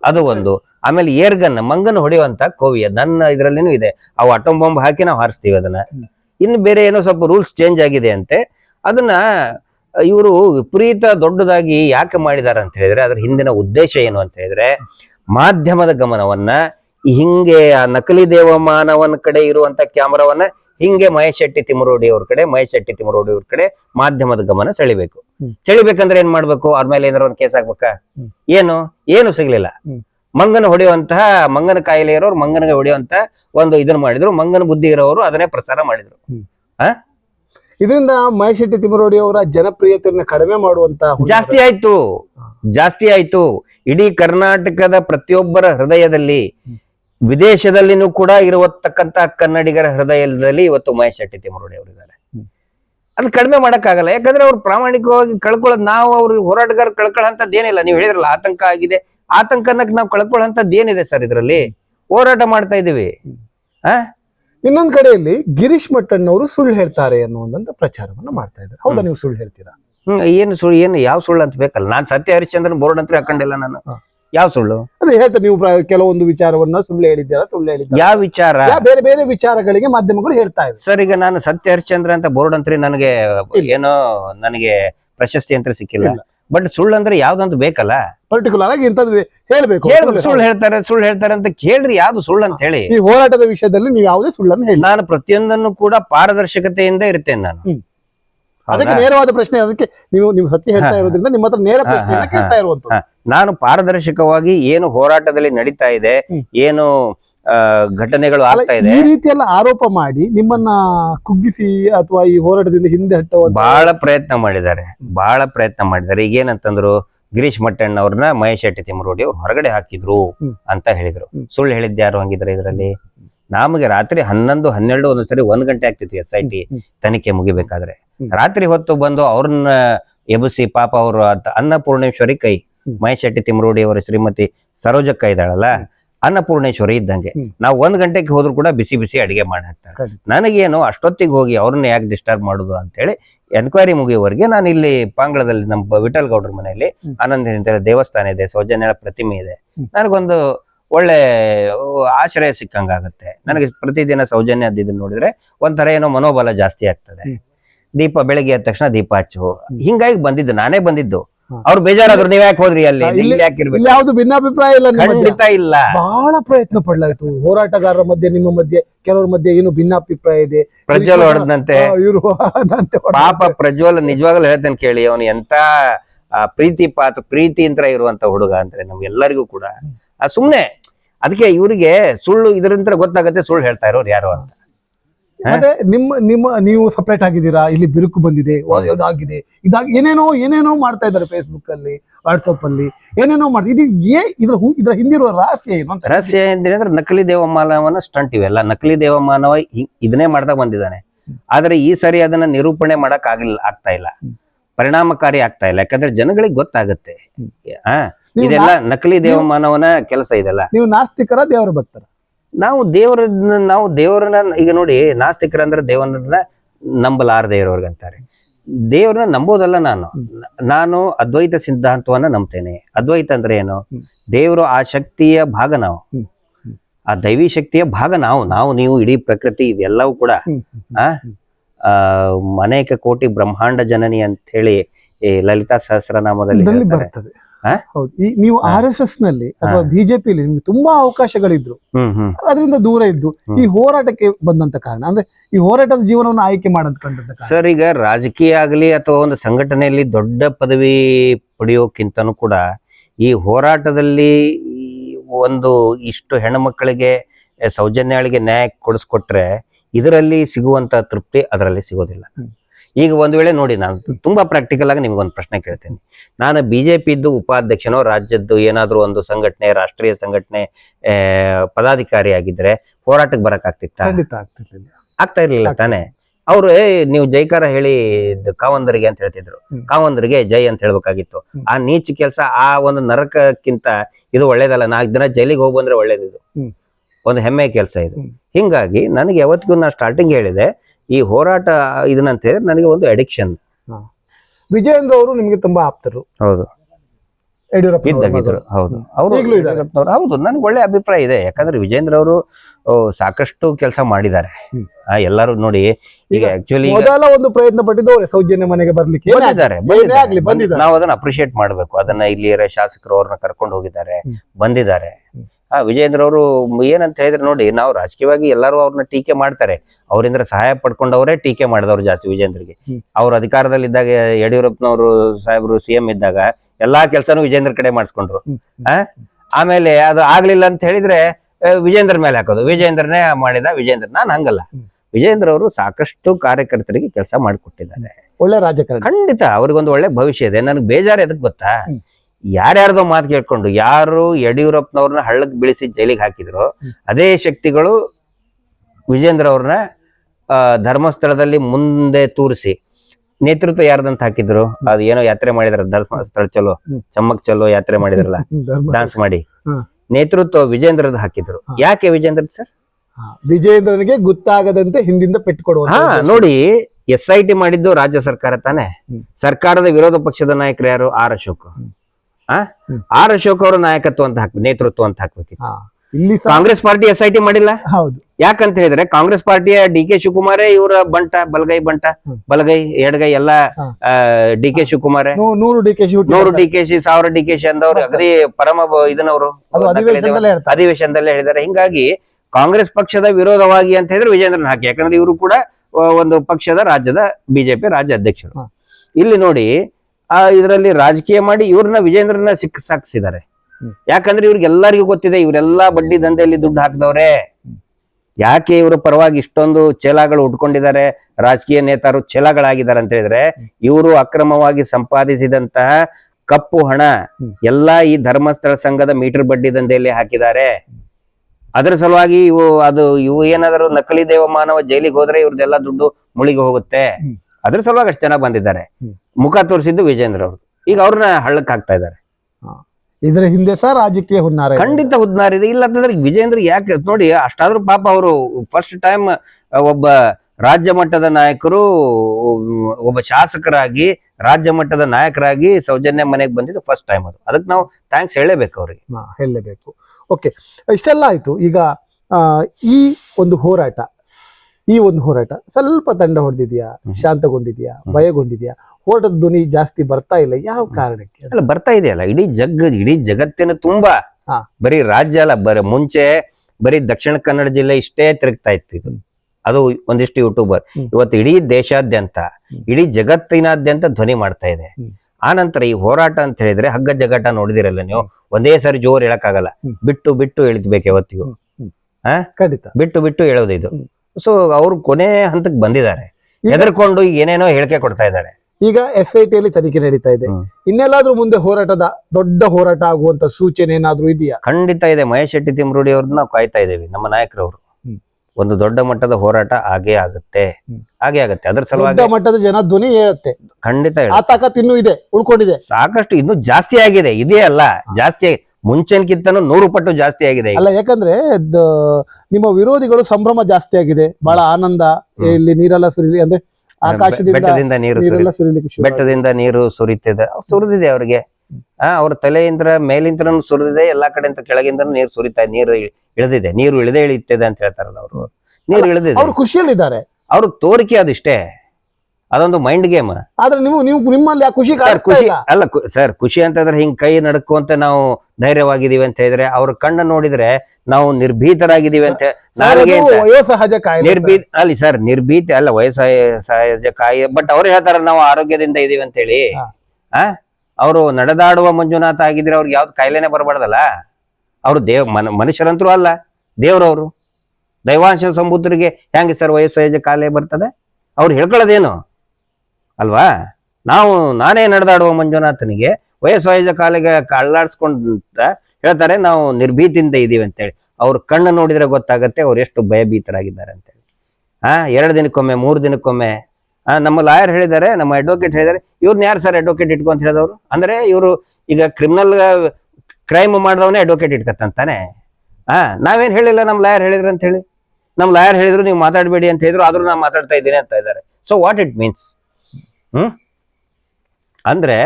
A: ಅದು ಒಂದು. ಆಮೇಲೆ ಏರ್ಗನ್ ಮಂಗನ್ ಹೊಡೆಯುವಂತ ಕೋವಿ ನನ್ನ ಇದ್ರಲ್ಲಿನೂ ಇದೆ. ಅವು ಅಟೋಮ್ ಬಾಂಬ್ ಹಾಕಿ ನಾವು ಹಾರಿಸ್ತೀವಿ ಅದನ್ನ. ಇನ್ನು ಬೇರೆ ಏನೋ ಸ್ವಲ್ಪ ರೂಲ್ಸ್ ಚೇಂಜ್ ಆಗಿದೆ ಅಂತೆ. ಅದನ್ನ ಇವರು ವಿಪರೀತ ದೊಡ್ಡದಾಗಿ ಯಾಕೆ ಮಾಡಿದ್ದಾರೆ ಅಂತ ಹೇಳಿದ್ರೆ ಅದರ ಹಿಂದಿನ ಉದ್ದೇಶ ಏನು ಅಂತ ಹೇಳಿದ್ರೆ ಮಾಧ್ಯಮದ ಗಮನವನ್ನ ಹಿಂಗೆ ಆ ನಕಲಿ ದೇವಮಾನವನ ಕಡೆ ಇರುವಂತ ಕ್ಯಾಮರಾವನ್ನ ಹಿಂಗೆ ಮಹೇಶ್ ಶೆಟ್ಟಿ ತಿಮರೋಡಿ ಅವ್ರ ಕಡೆ ಮಹೇಶ್ ಶೆಟ್ಟಿ ತಿಮರೋಡಿ ಅವ್ರ ಕಡೆ ಮಾಧ್ಯಮದ ಗಮನ ಸೆಳಿಬೇಕು. ಸೆಳಿಬೇಕಂದ್ರೆ ಏನ್ ಮಾಡ್ಬೇಕು? ಅವ್ರ ಮೇಲೆ ಏನಾರ ಒಂದು ಕೇಸ್
B: ಆಗ್ಬೇಕಾ?
A: ಏನು? ಏನು ಸಿಗ್ಲಿಲ್ಲ. ಮಂಗನ ಹೊಡೆಯುವಂತಹ ಮಂಗನ ಕಾಯಿಲೆ ಇರೋರು ಮಂಗನಿಗೆ ಹೊಡೆಯುವಂತ ಒಂದು ಇದನ್ನ ಮಾಡಿದ್ರು ಮಂಗನ ಬುದ್ಧಿ ಇರೋರು ಅದನ್ನೇ ಪ್ರಸಾರ ಮಾಡಿದ್ರು.
B: ಇದರಿಂದ ಮಹೇಶ್ ಶೆಟ್ಟಿ ತಿಮರೋಡಿ ಅವರ ಜನಪ್ರಿಯತೆಯನ್ನ ಕಡಿಮೆ ಮಾಡುವಂತ
A: ಜಾಸ್ತಿ ಆಯ್ತು. ಜಾಸ್ತಿ ಆಯ್ತು. ಇಡೀ ಕರ್ನಾಟಕದ ಪ್ರತಿಯೊಬ್ಬರ ಹೃದಯದಲ್ಲಿ. ವಿದೇಶದಲ್ಲಿನೂ ಕೂಡ ಇರುವತಕ್ಕಂತಹ ಕನ್ನಡಿಗರ ಹೃದಯದಲ್ಲಿ ಇವತ್ತು ಮಹೇಶ್ ಶೆಟ್ಟಿ ತಿಮ್ಮರೋಡಿ ಅವರಿದ್ದಾರೆ. ಅದು ಕಡಿಮೆ ಮಾಡಕ್ಕಾಗಲ್ಲ. ಯಾಕಂದ್ರೆ ಅವ್ರು ಪ್ರಾಮಾಣಿಕವಾಗಿ ಕಳ್ಕೊಳ್ಳೋದು ನಾವು ಅವ್ರ ಹೋರಾಟಗಾರ ಕಳ್ಕೊಳ್ಳೋಂಥದ್ದು ಏನಿಲ್ಲ ನೀವು ಹೇಳಿದ್ರಲ್ಲ, ಆತಂಕ ಆಗಿದೆ. ಆತಂಕನಕ್ಕೆ ನಾವು ಕಳ್ಕೊಳ್ಳೋಂಥದ್ದು ಏನಿದೆ ಸರ್ ಇದರಲ್ಲಿ? ಹೋರಾಟ ಮಾಡ್ತಾ ಇದೀವಿ
B: ಇನ್ನೊಂದ್ ಕಡೆಯಲ್ಲಿ ಗಿರೀಶ್ ಮಟ್ಟಣ್ಣವರು ಸುಳ್ಳು ಹೇಳ್ತಾರೆ ಅನ್ನುವಂತ ಪ್ರಚಾರವನ್ನ ಮಾಡ್ತಾ ಇದ್ದಾರೆ. ಹೌದಾ ನೀವು ಸುಳ್ಳು ಹೇಳ್ತೀರಾ?
A: ಹ್ಮ್ ಏನು ಸುಳ್ಳು ಏನು ಯಾವ ಸುಳ್ಳು ಅಂತ ಬೇಕಲ್ಲ. ನಾನು ಸತ್ಯ ಹರಿಶ್ಚಂದ್ರನ್ ಬೋರ್ಡ್ ಅಂತ ಹಾಕೊಂಡಿಲ್ಲ ನಾನು. ಯಾವ ಸುಳ್ಳು?
B: ಅದೇ ಹೇಳ್ತಾರೆ ನೀವು ಪ್ರ- ಕೆಲವೊಂದು ವಿಚಾರವನ್ನ ಸುಳ್ಳು ಹೇಳಿದ್ದೀರಾ ಸುಳ್ಳು ಹೇಳಿದ್ದೀರಾ?
A: ಯಾವ ವಿಚಾರ?
B: ಯಾ- ಬೇರೆ ಬೇರೆ ವಿಚಾರಗಳಿಗೆ ಮಾಧ್ಯಮಗಳು ಹೇಳ್ತಾ ಇದ್ದಾರೆ
A: ಸರ್ ಈಗ ನಾನು ಸತ್ಯ ಹರಿಶ್ಚಂದ್ರ ಅಂತ ಬೋರ್ಡ್ ಅಂತ ನನಗೆ ಏನೋ ನನಗೆ ಪ್ರಶಸ್ತಿ ಅಂತ ಸಿಕ್ಕಿಲ್ಲ.
B: ಇಲ್ಲ.
A: ಬಟ್ ಸುಳ್ಳು ಅಂದ್ರೆ ಯಾವ್ದಂತ ಬೇಕಲ್ಲ?
B: ಪರ್ಟಿಕ್ಯುಲರ್ ಆಗಿ ಇಂಥದ್ದು ಹೇಳ್ಬೇಕು.
A: ಹೇಳ್ಬೇಕು. ಸುಳ್ಳು ಹೇಳ್ತಾರೆ ಸುಳ್ಳು ಹೇಳ್ತಾರೆ ಅಂತ ಕೇಳ್ರಿ ಯಾವ್ದು ಸುಳ್ಳು ಅಂತ ಹೇಳಿ.
B: ಈ ಹೋರಾಟದ ವಿಷಯದಲ್ಲಿ ನೀವು ಯಾವುದೇ ಸುಳ್ಳನ್ನು ಹೇಳಿ.
A: ನಾನು ಪ್ರತಿಯೊಂದನ್ನು ಕೂಡ ಪಾರದರ್ಶಕತೆಯಿಂದ ಇರ್ತೇನೆ ನಾನು.
B: ಅದಕ್ಕೆ ನೇರವಾದ ಪ್ರಶ್ನೆ ಅದಕ್ಕೆ ನೀವು ನೀವು ಸತ್ಯ ಹೇಳ್ತಾ. ಇರೋದ್ರಿಂದ ನಿಮ್ಮ ಹತ್ರ ನೇರ
A: ಪ್ರಶ್ನೆ
B: ಕೇಳ್ತಾ
A: ಇರುವಂತ. ನಾನು ಪಾರದರ್ಶಕವಾಗಿ ಏನು ಹೋರಾಟದಲ್ಲಿ ನಡೀತಾ ಇದೆ ಏನು ಘಟನೆಗಳು ಆಗ್ತಾ ಇದೆ.
B: ಈ ರೀತಿ ಎಲ್ಲ ಆರೋಪ ಮಾಡಿ ನಿಮ್ಮನ್ನ ಕುಗ್ಗಿಸಿ ಅಥವಾ ಈ ಹೋರಾಟದಿಂದ ಹಿಂದೆ ಹಟ್ಟುವ
A: ಬಹಳ ಪ್ರಯತ್ನ ಮಾಡಿದ್ದಾರೆ. ಬಹಳ ಪ್ರಯತ್ನ ಮಾಡಿದ್ದಾರೆ. ಈಗ ಏನಂತಂದ್ರು ಗಿರೀಶ್ ಮಟ್ಟಣ್ಣ ಅವ್ರನ್ನ ಮಹೇಶ್ ಶೆಟ್ಟಿ ತಿಮ್ಮರೋಡಿ ಅವ್ರು ಹೊರಗಡೆ ಹಾಕಿದ್ರು ಅಂತ ಹೇಳಿದ್ರು. ಸುಳ್ಳು ಹೇಳಿದ್ದೆ ಯಾರು ಹಂಗಿದ್ರೆ ಇದರಲ್ಲಿ? ನಮಗೆ ರಾತ್ರಿ ಹನ್ನೊಂದು ಹನ್ನೆರಡು ಒಂದೊಂದ್ಸರಿ ಒಂದ್ ಗಂಟೆ ಆಗ್ತಿತ್ತು ಎಸ್ ಐ ಟಿ ತನಿಖೆ ಮುಗಿಬೇಕಾದ್ರೆ. ರಾತ್ರಿ ಹೊತ್ತು ಬಂದು ಅವ್ರನ್ನ ಎಬಸಿ ಪಾಪ ಅವರು ಅನ್ನಪೂರ್ಣೇಶ್ವರಿ ಕೈ. ಮಹೇಶ್ ಶೆಟ್ಟಿ ತಿಮ್ಮರೋಡಿ ಅವರ ಶ್ರೀಮತಿ ಸರೋಜಕ್ಕ ಇದ್ದಾಳಲ್ಲ? ಅನ್ನಪೂರ್ಣೇಶ್ವರಿ ಇದ್ದಂಗೆ. ನಾವು ಒಂದ್ ಗಂಟೆಗೆ ಹೋದ್ರು ಕೂಡ ಬಿಸಿ ಬಿಸಿ ಅಡಿಗೆ ಮಾಡಿ ಹಾಕ್ತಾರೆ. ನನಗೇನು ಅಷ್ಟೊತ್ತಿಗೆ ಹೋಗಿ ಅವ್ರನ್ನ ಯಾಕೆ ಡಿಸ್ಟರ್ಬ್ ಮಾಡುದು ಅಂತೇಳಿ ಎನ್ಕ್ವೈರಿ ಮುಗಿಯುವವರೆಗೆ ನಾನು ಇಲ್ಲಿ ಪಾಂಗಳದಲ್ಲಿ ನಮ್ಮ ವಿಠಲ್ ಗೌಡ್ರ ಮನೆಯಲ್ಲಿ. ಆನಂದ ಅಂತೇಳಿ ದೇವಸ್ಥಾನ ಇದೆ ಸೌಜನ್ಯ ಪ್ರತಿಮೆ ಇದೆ. ನನಗೊಂದು ಒಳ್ಳೆ ಆಶ್ರಯ ಸಿಕ್ಕಂಗಾಗತ್ತೆ ನನಗೆ ಪ್ರತಿದಿನ ಸೌಜನ್ಯ ಇದನ್ನ ನೋಡಿದ್ರೆ ಒಂಥರ ಏನೋ ಮನೋಬಲ ಜಾಸ್ತಿ ಆಗ್ತದೆ ದೀಪ ಬೆಳಗ್ಗೆ ಎದ್ದ ತಕ್ಷಣ ದೀಪ ಹಚ್ಚು ಹಿಂಗಾಗಿ ಬಂದಿದ್ದು ನಾನೇ ಬಂದಿದ್ದು. ಅವ್ರು ಬೇಜಾರಾದ್ರು ನೀವ್ ಯಾಕೆ ಹೋದ್ರಿ ಅಲ್ಲಿ?
B: ಇಲ್ಲಿ-
A: ಯಾಕಿರ್ಬೇಕು
B: ಯಾವ್ದು ಭಿನ್ನಾಭಿಪ್ರಾಯ ಇಲ್ಲ ನಿಮ್ಮ ಮಧ್ಯೆ.
A: ಖಂಡಿತ ಇಲ್ಲ.
B: ಬಹಳ ಪ್ರಯತ್ನ ಪಡ್ಲಾಯ್ತು. ಹೋರಾಟಗಾರರ ಮಧ್ಯೆ ನಿಮ್ಮ ಮಧ್ಯೆ ಕೆಲವರ ಮಧ್ಯೆ ಏನು ಭಿನ್ನಾಭಿಪ್ರಾಯ ಇದೆ?
A: ಪ್ರಜ್ವಲ್ ಹೊಡೆದಂತೆ.
B: ಇವರು.
A: ಪಾಪ ಪ್ರಜ್ವಲ್ ನಿಜವಾಗ್ಲೂ ಹೇಳ್ತೇನೆ ಕೇಳಿ ಅವನು ಎಂತ ಆ, ಪ್ರೀತಿ ಪಾತ್ರ ಪ್ರೀತಿ ಅಂತ ಇರುವಂತ ಹುಡುಗ ಅಂದ್ರೆ ನಮ್ಗೆಲ್ಲರಿಗೂ ಕೂಡ. ಆ, ಸುಮ್ನೆ ಅದಕ್ಕೆ ಇವರಿಗೆ ಸುಳ್ಳು ಇದರಿಂದ ಗೊತ್ತಾಗತ್ತೆ ಸುಳ್ಳು ಹೇಳ್ತಾ ಇರೋರು ಯಾರು ಅಂತ.
B: ಮತ್ತೆ ನಿಮ್ಮ ನಿಮ್ಮ ನೀವು ಸಪರೇಟ್ ಆಗಿದ್ದೀರಾ? ಇಲ್ಲಿ ಬಿರುಕು ಬಂದಿದೆ ಇದಾಗಿದೆ. ಇದಾಗಿ ಏನೇನೋ ಏನೇನೋ ಮಾಡ್ತಾ ಇದ್ದಾರೆ ಫೇಸ್ಬುಕ್ ಅಲ್ಲಿ ವಾಟ್ಸಪ್ ಅಲ್ಲಿ ಏನೇನೋ ಮಾಡ್ತಾ ಇದು ಏ ಇದ್ರ ಹೂ- ಇದ್ರ ಹಿಂದಿರುವ ರಹಸ್ಯ ಏನು ಅಂತ
A: ರಹಸ್ಯ ಏನಂದ್ರೆ ನಕಲಿ ದೇವಮಾನವನ ಸ್ಟಂಟ್ ಇವೆಲ್ಲ. ನಕಲಿ ದೇವಮಾನವ ಇದನ್ನೇ ಮಾಡ್ತಾ ಬಂದಿದ್ದಾನೆ. ಆದ್ರೆ ಈ ಸರಿ ಅದನ್ನ ನಿರೂಪಣೆ ಮಾಡಕ್ ಆಗಿಲ್ಲ ಆಗ್ತಾ ಇಲ್ಲ. ಪರಿಣಾಮಕಾರಿ ಆಗ್ತಾ ಇಲ್ಲ. ಯಾಕಂದ್ರೆ ಜನಗಳಿಗೆ ಗೊತ್ತಾಗುತ್ತೆ. ಇದೆಲ್ಲ ನಕಲಿ ದೇವಮಾನವನ ಕೆಲಸ ಇದೆಲ್ಲ.
B: ನೀವು ನಾಸ್ತಿಕರ ದೇವರ ಭಕ್ತರ.
A: ನಾವು ದೇವರ ನಾವು ದೇವರನ್ನ ಈಗ ನೋಡಿ ನಾಸ್ತಿಕರಂದ್ರೆ ದೇವರನ್ನ ನಂಬಲಾರದೆ ಇರೋರ್ಗಂತಾರೆ. ದೇವ್ರನ್ನ ನಂಬೋದಲ್ಲ ನಾನು. ನಾನು ಅದ್ವೈತ ಸಿದ್ಧಾಂತವನ್ನ ನಂಬ್ತೇನೆ. ಅದ್ವೈತ ಅಂದ್ರೆ ಏನು. ದೇವರು ಆ ಶಕ್ತಿಯ ಭಾಗ ನಾವು. ಆ ದೈವಿ ಶಕ್ತಿಯ ಭಾಗ ನಾವು. ನಾವು ನೀವು ಇಡೀ ಪ್ರಕೃತಿ ಇದೆಲ್ಲವೂ ಕೂಡ. ಆ? ಅನೇಕ ಕೋಟಿ ಬ್ರಹ್ಮಾಂಡ ಜನನಿ ಅಂತ ಹೇಳಿ ಈ ಲಲಿತಾ ಸಹಸ್ರನಾಮದಲ್ಲಿ.
B: ಬರ್ತದೆ? ಹೌದು. ಈ ನೀವು. ಆರ್ ಎಸ್ ಎಸ್ನಲ್ಲಿ ಅಥವಾ
A: ಬಿಜೆಪಿ
B: ಬಿಜೆಪಿಯಲ್ಲಿ ನಿಮ್ಗೆ ತುಂಬಾ ಅವಕಾಶಗಳಿದ್ರು. ಅದರಿಂದ ದೂರ ಇದ್ದು ಈ ಹೋರಾಟಕ್ಕೆ ಬಂದಂತ ಕಾರಣ. ಅಂದ್ರೆ ಈ ಹೋರಾಟದ ಜೀವನವನ್ನು ಆಯ್ಕೆ ಮಾಡಂತ
A: ಸರ್ ಈಗ ರಾಜಕೀಯ ಆಗಲಿ ಅಥವಾ ಒಂದು ಸಂಘಟನೆಯಲ್ಲಿ ದೊಡ್ಡ ಪದವಿ ಪಡೆಯೋಕ್ಕಿಂತನೂ ಕೂಡ ಈ ಹೋರಾಟದಲ್ಲಿ ಒಂದು ಇಷ್ಟು ಹೆಣ್ಮಕ್ಕಳಿಗೆ ಸೌಜನ್ಯಗಳಿಗೆ ನ್ಯಾಯ ಕೊಡಿಸ್ಕೊಟ್ರೆ ಇದರಲ್ಲಿ ಸಿಗುವಂತ ತೃಪ್ತಿ ಅದರಲ್ಲಿ ಸಿಗೋದಿಲ್ಲ. ಈಗ ಒಂದು ವೇಳೆ ನೋಡಿ ನಾನು ತುಂಬಾ ಪ್ರಾಕ್ಟಿಕಲ್ ಆಗಿ ನಿಮ್ಗೊಂದು ಪ್ರಶ್ನೆ ಕೇಳ್ತೀನಿ. ನಾನು ಬಿಜೆಪಿ ಇದ್ದು ಉಪಾಧ್ಯಕ್ಷನೋ ರಾಜ್ಯದ್ದು ಏನಾದರೂ ಒಂದು ಸಂಘಟನೆ ರಾಷ್ಟ್ರೀಯ ಸಂಘಟನೆ ಆ, ಪದಾಧಿಕಾರಿ ಆಗಿದ್ರೆ ಹೋರಾಟಕ್ಕೆ ಬರಕ್ ಆಗ್ತಿತ್ತ?
B: ಖಂಡಿತ ಆಗ್ತಿರ್ಲಿಲ್ಲ.
A: ಆಗ್ತಾ ಇರ್ಲಿಲ್ಲ ತಾನೇ? ಅವ್ರು ನೀವು ಜೈಕಾರ ಹೇಳಿ ಕಾವಂದರಿಗೆ ಅಂತ ಹೇಳ್ತಿದ್ರು. ಕಾವಂದರಿಗೆ ಜೈ ಅಂತ ಹೇಳ್ಬೇಕಾಗಿತ್ತು. ಆ ನೀಚ ಕೆಲಸ ಆ ಒಂದು ನರಕಕ್ಕಿಂತ ಇದು ಒಳ್ಳೇದಲ್ಲ. ನಾಲ್ಕು ದಿನ ಜೈಲಿಗೆ ಹೋಗ್ಬಂದ್ರೆ ಒಳ್ಳೇದಿದು. ಒಂದು ಹೆಮ್ಮೆ ಕೆಲಸ ಇದು. ಹಿಂಗಾಗಿ ನನಗೆ ಯಾವತ್ತಿಗೂ ನಾ ಸ್ಟಾರ್ಟಿಂಗ್ ಹೇಳಿದೆ ಈ ಹೋರಾಟ ಇದನ್ನಂತ ನನಗೆ ಒಂದು ಅಡಿಕ್ಷನ್
B: ವಿಜಯೇಂದ್ರ ಅವರು ನಿಮಗೆ ತುಂಬಾ ಆಪ್ತರು.
A: ಹೌದು. ಇದ್ದಾಗಿದ್ರು. ಹೌದು. ಅವರು
B: ಇದ್ದಾರೆ.
A: ಹೌದು ನನಗೆ ಒಳ್ಳೆ ಅಭಿಪ್ರಾಯ ಇದೆ. ಯಾಕಂದ್ರೆ ವಿಜೇಂದ್ರ ಅವರು ಸಾಕಷ್ಟು ಕೆಲಸ ಮಾಡಿದ್ದಾರೆ. ಎಲ್ಲರೂ ನೋಡಿ ಈಗ ಆಕ್ಚುಲಿ
B: ಮೊದಲ ಒಂದು ಪ್ರಯತ್ನ ಪಟ್ಟಿದ್ದು ಅವರೇ ಸೌಜನ್ಯ ಮನೆಗೆ ಬರ್ಲಿಕ್ಕೆ.
A: ಬಂದಿದ್ದಾರೆ ನಾವು ಅದನ್ನ ಅಪ್ರಿಶಿಯೇಟ್ ಮಾಡಬೇಕು. ಅದನ್ನ ಇಲ್ಲಿ ಶಾಸಕರು ಅವ್ರನ್ನ ಕರ್ಕೊಂಡು ಹೋಗಿದ್ದಾರೆ. ಬಂದಿದ್ದಾರೆ. ಆ ವಿಜೇಂದ್ರ ಅವರು ಏನಂತ ಹೇಳಿದ್ರೆ ನೋಡಿ ನಾವು ರಾಜಕೀಯವಾಗಿ ಎಲ್ಲರೂ ಅವ್ರನ್ನ ಟೀಕೆ ಮಾಡ್ತಾರೆ. ಅವರಿಂದ ಸಹಾಯ ಪಡ್ಕೊಂಡವರೇ ಟೀಕೆ ಮಾಡಿದವರು ಜಾಸ್ತಿ ವಿಜೇಂದ್ರಿಗೆ. ಅವ್ರ ಅಧಿಕಾರದಲ್ಲಿ ಅಧಿಕಾರದಲ್ಲಿದ್ದಾಗ ಯಡಿಯೂರಪ್ಪನವರು ಸಾಹೇಬರು ಸಿಎಂ ಇದ್ದಾಗ ಎಲ್ಲಾ ಕೆಲಸನೂ ವಿಜೇಂದ್ರ ಕಡೆ ಮಾಡಿಸ್ಕೊಂಡ್ರು. ಆ? ಆಮೇಲೆ ಅದು ಆಗ್ಲಿಲ್ಲ ಅಂತ ಹೇಳಿದ್ರೆ ವಿಜೇಂದ್ರ ಮೇಲೆ ಹಾಕೋದು. ವಿಜೇಂದ್ರನೇ ಮಾಡಿದ ವಿಜೇಂದ್ರ. ನಾನು ಹಂಗಲ್ಲ. ವಿಜೇಂದ್ರ ಅವರು ಸಾಕಷ್ಟು ಕಾರ್ಯಕರ್ತರಿಗೆ ಕೆಲಸ ಮಾಡಿಕೊಟ್ಟಿದ್ದಾರೆ.
B: ಒಳ್ಳೆ ರಾಜಕಾರಣ.
A: ಖಂಡಿತ ಅವ್ರಿಗೊಂದು ಒಳ್ಳೆ ಭವಿಷ್ಯ ಇದೆ. ನನಗೆ ಬೇಜಾರು ಎದಕ್ ಗೊತ್ತಾ. ಯಾರ್ಯಾರ್ದೋ ಮಾತು ಕೇಳ್ಕೊಂಡು ಯಾರು ಯಡಿಯೂರಪ್ಪನವ್ರನ್ನ ಹಳ್ಳಕ್ ಬೀಳಿಸಿ ಜೈಲಿಗೆ ಹಾಕಿದ್ರು ಅದೇ ಶಕ್ತಿಗಳು ವಿಜೇಂದ್ರ ಅವ್ರನ್ನ ಧರ್ಮಸ್ಥಳದಲ್ಲಿ ಮುಂದೆ ತೂರಿಸಿ ನೇತೃತ್ವ ಯಾರ್ದಂತ ಹಾಕಿದ್ರು? ಅದು ಏನೋ ಯಾತ್ರೆ ಮಾಡಿದ್ರ ಧರ್ಮಸ್ಥಳ ಚಲೋ. ಚಮ್ಮಕ್ ಚಲೋ ಯಾತ್ರೆ ಮಾಡಿದ್ರಲ್ಲ ಡಾನ್ಸ್ ಮಾಡಿ. ನೇತೃತ್ವ ವಿಜೇಂದ್ರದ ಹಾಕಿದ್ರು. ಯಾಕೆ ವಿಜೇಂದ್ರ ಸರ್?
B: ವಿಜೇಂದ್ರನಿಗೆ ಗೊತ್ತಾಗದಂತೆ ಹಿಂದಿಂದ ಪೆಟ್ಟು
A: ಹಾ ನೋಡಿ ಎಸ್ ಐ ಟಿ ಮಾಡಿದ್ದು ರಾಜ್ಯ ಸರ್ಕಾರ ತಾನೆ. ಸರ್ಕಾರದ ವಿರೋಧ ಪಕ್ಷದ ನಾಯಕರು ಯಾರು? ಆರ್ ಅಶೋಕ್. ಆ? ಆರ್ ಅಶೋಕ್ ಅವರ ನಾಯಕತ್ವ ಅಂತ ಹಾಕ್ಬೇಕು ನೇತೃತ್ವ ಅಂತ ಹಾಕ್ಬೇಕಿತ್ತು.
B: ಇಲ್ಲಿ
A: Congress party S I T ಮಾಡಿಲ್ಲ?
B: ಹೌದು.
A: ಯಾಕಂತ ಹೇಳಿದ್ರೆ ಕಾಂಗ್ರೆಸ್ ಪಾರ್ಟಿಯ ಡಿ ಕೆ ಶಿವಕುಮಾರೇ ಇವರ ಬಂಟ ಬಲಗೈ ಬಂಟ. ಬಲಗೈ ಎಡಗೈ ಎಲ್ಲ. ಡಿ ಕೆ ಶಿವಕುಮಾರೇ.
B: ನೂರು ಡಿ ಕೆ
A: ನೂರು ಡಿ ಕೆ ಶಿ ಸಾವಿರ ಡಿ ಕೆ ಶಿ ಅಂದವ್ರು ಅಗದಿ ಪರಮ ಇದನ್ನವರು
B: ಅಧಿವೇಶನದಲ್ಲೇ
A: ಹೇಳಿದ್ದಾರೆ. ಹಿಂಗಾಗಿ ಕಾಂಗ್ರೆಸ್ ಪಕ್ಷದ ವಿರೋಧವಾಗಿ ಅಂತ ಹೇಳಿದ್ರೆ ವಿಜೇಂದ್ರನ್ ಹಾಕಿ. ಯಾಕಂದ್ರೆ ಇವರು ಕೂಡ ಒಂದು ಪಕ್ಷದ ರಾಜ್ಯದ ಬಿಜೆಪಿ ರಾಜ್ಯ ಅಧ್ಯಕ್ಷರು ಇಲ್ಲಿ ನೋಡಿ ಆ ಇದರಲ್ಲಿ ರಾಜಕೀಯ ಮಾಡಿ ಇವ್ರನ್ನ ವಿಜೇಂದ್ರನ ಸಿಕ್ಕ ಸಾಕ್ಸಿದ್ದಾರೆ. ಯಾಕಂದ್ರೆ ಇವ್ರಿಗೆಲ್ಲರಿಗೂ ಗೊತ್ತಿದೆ ಇವರೆಲ್ಲಾ ಬಡ್ಡಿ ದಂಧೆಯಲ್ಲಿ ದುಡ್ಡು ಹಾಕಿದವ್ರೆ. ಯಾಕೆ ಇವ್ರ ಪರವಾಗಿ ಇಷ್ಟೊಂದು ಚೇಲಾಗಳು ಉಟ್ಕೊಂಡಿದ್ದಾರೆ ರಾಜಕೀಯ ನೇತಾರು ಚೇಲಾಗಳಾಗಿದ್ದಾರೆ ಅಂತ ಹೇಳಿದ್ರೆ ಇವರು ಅಕ್ರಮವಾಗಿ ಸಂಪಾದಿಸಿದಂತಹ ಕಪ್ಪು ಹಣ. ಎಲ್ಲಾ ಈ ಧರ್ಮಸ್ಥಳ ಸಂಘದ ಮೀಟರ್ ಬಡ್ಡಿ ದಂಧೆಯಲ್ಲಿ ಹಾಕಿದ್ದಾರೆ. ಅದರ ಸಲುವಾಗಿ ಇವು ಅದು ಇವು ಏನಾದರೂ ನಕಲಿ ದೇವಮಾನವ ಜೈಲಿಗೆ ಹೋದ್ರೆ ಇವ್ರದ್ದೆಲ್ಲ ದುಡ್ಡು ಮುಳಿಗೆ ಹೋಗುತ್ತೆ. ಅದ್ರ ಸಲುವಾಗಿ ಅಷ್ಟು ಜನ ಬಂದಿದ್ದಾರೆ. ಮುಖ ತೋರಿಸಿದ್ದು ವಿಜೇಂದ್ರ ಅವರು. ಈಗ ಅವ್ರನ್ನ ಹಳ್ಳಕ್ಕೆ ಹಾಕ್ತಾ ಇದ್ದಾರೆ
B: ಇದರ ಹಿಂದೆ ಸಹ ರಾಜಕೀಯ ಹುನ್ನಾರ ಖಂಡಿತ
A: ಖಂಡಿತ ಹುದ್ನಾರಿದೆ ಇಲ್ಲ ಅಂತಂದ್ರೆ ವಿಜೇಂದ್ರ ಯಾಕೆ ನೋಡಿ ಅಷ್ಟಾದ್ರೂ ಪಾಪ ಅವರು ಫಸ್ಟ್ ಟೈಮ್ ಒಬ್ಬ ರಾಜ್ಯ ಮಟ್ಟದ ನಾಯಕರು ಒಬ್ಬ ಶಾಸಕರಾಗಿ ರಾಜ್ಯ ಮಟ್ಟದ ನಾಯಕರಾಗಿ ಸೌಜನ್ಯ ಮನೆಗೆ ಬಂದಿದ್ದು ಫಸ್ಟ್ ಟೈಮ್ ಅದು. ಅದಕ್ಕೆ ನಾವು ಥ್ಯಾಂಕ್ಸ್ ಹೇಳಬೇಕು ಅವ್ರಿಗೆ.
B: ಹೇಳಲೇಬೇಕು ಓಕೆ ಇಷ್ಟೆಲ್ಲ ಆಯ್ತು. ಈಗ ಈ ಒಂದು ಹೋರಾಟ ಈ ಒಂದು ಹೋರಾಟ ಸ್ವಲ್ಪ ತಂಡ ಹೊಡೆದಿದ್ಯಾ. ಶಾಂತಗೊಂಡಿದ್ಯಾ. ಭಯಗೊಂಡಿದ್ಯಾ? ಹೋರಾಟದ ಧ್ವನಿ ಜಾಸ್ತಿ ಬರ್ತಾ ಇಲ್ಲ ಯಾವ ಕಾರಣಕ್ಕೆ?
A: ಅಲ್ಲ ಬರ್ತಾ ಇದೆಯಲ್ಲ ಇಡೀ ಜಗ್ ಇಡೀ ಜಗತ್ತಿನ ತುಂಬಾ
B: ಹಾ.
A: ಬರೀ ರಾಜ್ಯ ಅಲ್ಲ ಬರ ಮುಂಚೆ ಬರೀ ದಕ್ಷಿಣ ಕನ್ನಡ ಜಿಲ್ಲೆ ಇಷ್ಟೇ ತಿರುಗ್ತಾ ಇತ್ತು ಇದು. ಅದು ಒಂದಿಷ್ಟು ಯೂಟ್ಯೂಬರ್. ಇವತ್ತು ಇಡೀ ದೇಶಾದ್ಯಂತ. ಇಡೀ ಜಗತ್ತಿನಾದ್ಯಂತ ಧ್ವನಿ ಮಾಡ್ತಾ ಇದೆ. ಆ ನಂತರ ಈ ಹೋರಾಟ ಅಂತ ಹೇಳಿದ್ರೆ ಹಗ್ಗ ಜಗಟ ನೋಡಿದಿರಲ್ಲ ನೀವು? ಒಂದೇ ಸಾರಿ ಜೋರ್ ಹೇಳಕ್ಕಾಗಲ್ಲ. ಬಿಟ್ಟು ಬಿಟ್ಟು ಎಳಿದ್ಬೇಕು ಯಾವತ್ತಿಗೂ.
B: ಖಂಡಿತ.
A: ಬಿಟ್ಟು ಬಿಟ್ಟು ಹೇಳೋದು ಇದು. ಸೊ ಅವ್ರು ಕೊನೆ ಹಂತಕ್ಕೆ ಬಂದಿದ್ದಾರೆ.
B: ಎದರ್ಕೊಂಡು
A: ಹೆದರ್ಕೊಂಡು ಏನೇನೋ ಹೇಳಿಕೆ ಕೊಡ್ತಾ ಇದ್ದಾರೆ.
B: ಈಗ ಎಸ್ ಐ ಟಿಯಲ್ಲಿ ತನಿಖೆ ನಡೀತಾ ಇದೆ. ಇನ್ನೆಲ್ಲಾದ್ರೂ ಮುಂದೆ ಹೋರಾಟದ ದೊಡ್ಡ ಹೋರಾಟ ಆಗುವಂತ ಸೂಚನೆ ಏನಾದ್ರೂ ಇದೆಯಾ?
A: ಖಂಡಿತ ಇದೆ. ಮಹೇಶ್ ಶೆಟ್ಟಿ ತಿಮ್ರೂಡಿ ಅವ್ರನ್ನ ನಾವು ಕಾಯ್ತಾ ಇದ್ದೀವಿ ನಮ್ಮ ನಾಯಕರವರು. ಒಂದು ದೊಡ್ಡ ಮಟ್ಟದ ಹೋರಾಟ ಆಗೇ ಆಗುತ್ತೆ. ಹಾಗೆ ಆಗುತ್ತೆ. ಅದ್ರ
B: ದೊಡ್ಡ
A: ಸಲುವಾಗಿ
B: ಮಟ್ಟದ ಜನ ಧ್ವನಿ ಹೇಳುತ್ತೆ.
A: ಖಂಡಿತ
B: ಆ ತಾಕತ್ ಇನ್ನೂ ಇದೆ ಉಳ್ಕೊಂಡಿದೆ.
A: ಸಾಕಷ್ಟು ಇನ್ನು ಜಾಸ್ತಿ ಆಗಿದೆ. ಇದೆಯಲ್ಲ ಅಲ್ಲ ಜಾಸ್ತಿ ಮುಂಚೆನ್ಕಿಂತನೂ ನೂರು ಪಟ್ಟು ಜಾಸ್ತಿ ಆಗಿದೆ.
B: ಅಲ್ಲ ಯಾಕಂದ್ರೆ ನಿಮ್ಮ ವಿರೋಧಿಗಳು ಸಂಭ್ರಮ ಜಾಸ್ತಿ ಆಗಿದೆ. ಬಹಳ ಆನಂದ. ಇಲ್ಲಿ ನೀರೆಲ್ಲ ಸುರಿಲಿ ಅಂದ್ರೆ ಆಕಾಶದಿಂದ
A: ನೀರು ಸುರಿ-
B: ನೀರೆಲ್ಲ ಸುರಿಲಿಕ್ಕೆ ಶುರು
A: ಬೆಟ್ಟದಿಂದ ನೀರು ಸುರಿತಿದೆ. ಸುರಿದಿದೆ ಅವ್ರಿಗೆ. ಆ ಅವ್ರ ತಲೆಯಿಂದ ಮೇಲಿಂದ ಸುರಿದಿದೆ ಎಲ್ಲಾ ಕಡೆಯಿಂದ ಕೆಳಗಿಂದ ನೀರು ಸುರಿತಾ ನೀರು ಇಳಿದಿದೆ. ನೀರು ಇಳಿದೇ ಇಳಿಯುತ್ತಿದೆ ಅಂತ ಹೇಳ್ತಾರಲ್ಲ ಅವರು. ನೀರು ಇಳಿದಿದೆ.
B: ಅವ್ರು ಖುಷಿಯಲ್ಲಿದ್ದಾರೆ.
A: ಅವ್ರ ತೋರಿಕೆ ಅದಿಷ್ಟೇ ಅದೊಂದು ಮೈಂಡ್ ಗೇಮ್
B: ಆದ್ರೆ ನೀವು ನೀವು ನಿಮ್ಮಲ್ಲಿ ಆ ಖುಷಿ
A: ಸರ್
B: ಕಾಣಿಸ್ತಾ
A: ಖುಷಿ
B: ಇಲ್ಲ.
A: ಅಲ್ಲ ಕು- ಸರ್ ಖುಷಿ ಅಂತಂದ್ರೆ ಹಿಂಗ್ ಕೈ ನಡ್ಕೊಂತ ನಾವು ಧೈರ್ಯವಾಗಿದೀವಿ ಅಂತ ಹೇಳಿದ್ರೆ ಅವ್ರ ಕಣ್ಣ ನೋಡಿದ್ರೆ ನಾವು ನಿರ್ಭೀತರಾಗಿದೀವಿ ಅಂತ
B: ಸರ್,
A: ನಾಲಿಗೆ
B: ಅದು
A: ಅಂತ
B: ವಯೋಸಹಜ ಕಾಯಿಲೆ
A: ನಿರ್ಭೀತ ಅಲ್ಲಿ ಸರ್ ನಿರ್ಭೀತ ಅಲ್ಲ ವಯಸ್ಸಾಯ ಸಹಜ ಕಾಯಿ ಬಟ್ ಅವ್ರು ಹೇಳ್ತಾರ ನಾವು ಆರೋಗ್ಯದಿಂದ ಇದೀವಿ ಅಂತ ಹೇಳಿ.
B: ಹಾ.
A: ಆ? ಅವರು ನಡೆದಾಡುವ ಮಂಜುನಾಥ ಆಗಿದ್ರೆ ಅವ್ರಿಗೆ ಯಾವ್ದು ಕಾಯಿಲೆನೆ ಬರಬಾರ್ದಲ್ಲ? ಅವ್ರು ದೇವ್ ಮನ ಮನುಷ್ಯರಂತರೂ ಅಲ್ಲ ದೇವ್ರವ್ರು. ದೈವಾಂಶ ಸಂಬುದ್ಧರಿಗೆ ಹೆಂಗೆ ಸರ್ ವಯಸ್ಸಹಜ ಕಾಯಿಲೆ ಬರ್ತದೆ? ಅವ್ರು ಹೇಳ್ಕೊಳ್ಳೋದೇನು? ಅಲ್ವಾ? ನಾವು ನಾನೇ ನಡೆದಾಡುವ ಮಂಜುನಾಥನಿಗೆ ವಯಸ್ಸಹಜ ಕಾಲಿಗೆ ಅಳ್ಳಾಡ್ಸ್ಕೊಂಡ ಹೇಳ್ತಾರೆ, ನಾವು ನಿರ್ಭೀತಿಯಿಂದ ಇದೀವಿ ಅಂತೇಳಿ. ಅವ್ರ ಕಣ್ಣು ನೋಡಿದ್ರೆ ಗೊತ್ತಾಗತ್ತೆ ಅವ್ರು ಎಷ್ಟು ಭಯಭೀತರಾಗಿದ್ದಾರೆ ಅಂತೇಳಿ ಆ, ಎರಡು ದಿನಕ್ಕೊಮ್ಮೆ, ಮೂರು ದಿನಕ್ಕೊಮ್ಮೆ. ಆ, ನಮ್ಮ ಲಾಯರ್ ಹೇಳಿದ್ದಾರೆ, ನಮ್ಮ ಅಡ್ವೊಕೇಟ್ ಹೇಳಿದ್ದಾರೆ. ಇವ್ರನ್ನ ಯಾರು ಸರ್ ಅಡ್ವೊಕೇಟ್ ಇಟ್ಕೊಂತ ಹೇಳಿದವರು? ಅಂದ್ರೆ ಇವರು ಈಗ ಕ್ರಿಮಿನಲ್ ಕ್ರೈಮ್ ಮಾಡಿದವನೇ ಅಡ್ವೊಕೇಟ್ ಇಟ್ಕತ್ತಂತಾನೆ. ಆ, ನಾವೇನ್ ಹೇಳಿಲ್ಲ ನಮ್ಮ ಲಾಯರ್ ಹೇಳಿದ್ರು ಅಂತ ಹೇಳಿ ನಮ್ಮ ಲಾಯರ್ ಹೇಳಿದ್ರು, ನೀವು ಮಾತಾಡಬೇಡಿ ಅಂತ ಹೇಳಿದ್ರು, ಆದ್ರೂ ನಾನು ಮಾತಾಡ್ತಾ ಇದ್ದೀನಿ ಅಂತ ಇದ್ದಾರೆ. So what it means hmm? ಅಂದ್ರೆ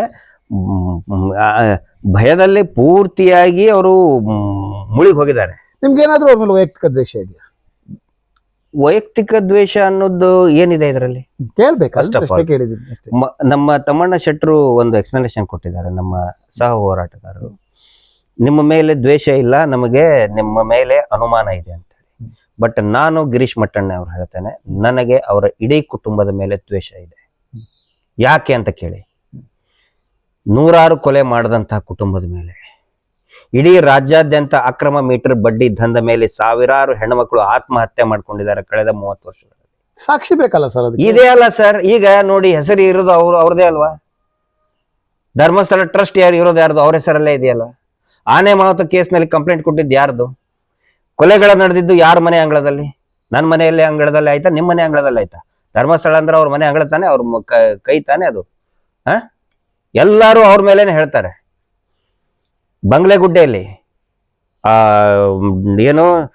A: ಭಯದಲ್ಲಿ ಪೂರ್ತಿಯಾಗಿ ಅವರು ಮುಳುಗಿ ಹೋಗಿದ್ದಾರೆ.
B: ನಿಮ್ಗೆ ಏನಾದರೂ ಅವ್ರ ಮೇಲೆ ವೈಯಕ್ತಿಕ ದ್ವೇಷ ಇದೆಯಾ?
A: ವೈಯಕ್ತಿಕ ದ್ವೇಷ ಅನ್ನೋದು ಏನಿದೆ ಇದರಲ್ಲಿ? ನಮ್ಮ ತಮ್ಮಣ್ಣ ಶೆಟ್ರು ಒಂದು ಎಕ್ಸ್ಪ್ಲನೇಷನ್ ಕೊಟ್ಟಿದ್ದಾರೆ ನಮ್ಮ ಸಹ ಹೋರಾಟಗಾರರು. ನಿಮ್ಮ ಮೇಲೆ ದ್ವೇಷ ಇಲ್ಲ ನಮಗೆ ನಿಮ್ಮ ಮೇಲೆ ಅನುಮಾನ ಇದೆ ಅಂತ ಹೇಳಿ. ಬಟ್ ನಾನು ಗಿರೀಶ್ ಮಟ್ಟಣ್ಣ ಅವ್ರು ಹೇಳ್ತೇನೆ ನನಗೆ ಅವರ ಇಡೀ ಕುಟುಂಬದ ಮೇಲೆ ದ್ವೇಷ ಇದೆ. ಯಾಕೆ ಅಂತ ಕೇಳಿ. ನೂರಾರು ಕೊಲೆ ಮಾಡಿದಂತಹ ಕುಟುಂಬದ ಮೇಲೆ. ಇಡೀ ರಾಜ್ಯಾದ್ಯಂತ ಅಕ್ರಮ ಮೀಟರ್ ಬಡ್ಡಿ ದಂದ ಮೇಲೆ ಸಾವಿರಾರು ಹೆಣ್ಮಕ್ಳು ಆತ್ಮಹತ್ಯೆ ಮಾಡ್ಕೊಂಡಿದ್ದಾರೆ ಕಳೆದ ಮೂವತ್ತು ವರ್ಷಗಳಲ್ಲಿ.
B: ಸಾಕ್ಷಿ ಬೇಕಲ್ಲ ಸರ್
A: ಇದೇ ಅಲ್ಲ ಸರ್ ಈಗ ನೋಡಿ ಹೆಸರು ಇರೋದು ಅವ್ರು ಅವ್ರದೇ ಅಲ್ವಾ? ಧರ್ಮಸ್ಥಳ ಟ್ರಸ್ಟ್ ಯಾರು ಇರೋದು ಯಾರ್ದು ಅವ್ರ ಹೆಸರಲ್ಲೇ ಇದೆಯಲ್ಲ? ಆನೆ ಮಾವತ ಕೇಸ್ನಲ್ಲಿ ಕಂಪ್ಲೇಂಟ್ ಕೊಟ್ಟಿದ್ದು ಯಾರ್ದು? ಕೊಲೆಗಳ ನಡೆದಿದ್ದು ಯಾರ ಮನೆ ಅಂಗಳದಲ್ಲಿ? ನನ್ನ ಮನೆಯಲ್ಲೇ ಅಂಗಳದಲ್ಲಿ ಆಯ್ತಾ ನಿಮ್ಮ ಮನೆ ಅಂಗಳದಲ್ಲಿ ಆಯ್ತಾ? ಧರ್ಮಸ್ಥಳ ಅಂದ್ರೆ ಅವ್ರ ಮನೆ ಅಂಗಳ ತಾನೆ ಅವ್ರ ಕೈ ತಾನೆ ಅದು. ಹ? ಎಲ್ಲರೂ ಅವ್ರ ಮೇಲೇನೆ ಹೇಳ್ತಾರೆ. ಬಂಗ್ಲೆಗುಡ್ಡೆಯಲ್ಲಿ, ಆ, ಏನು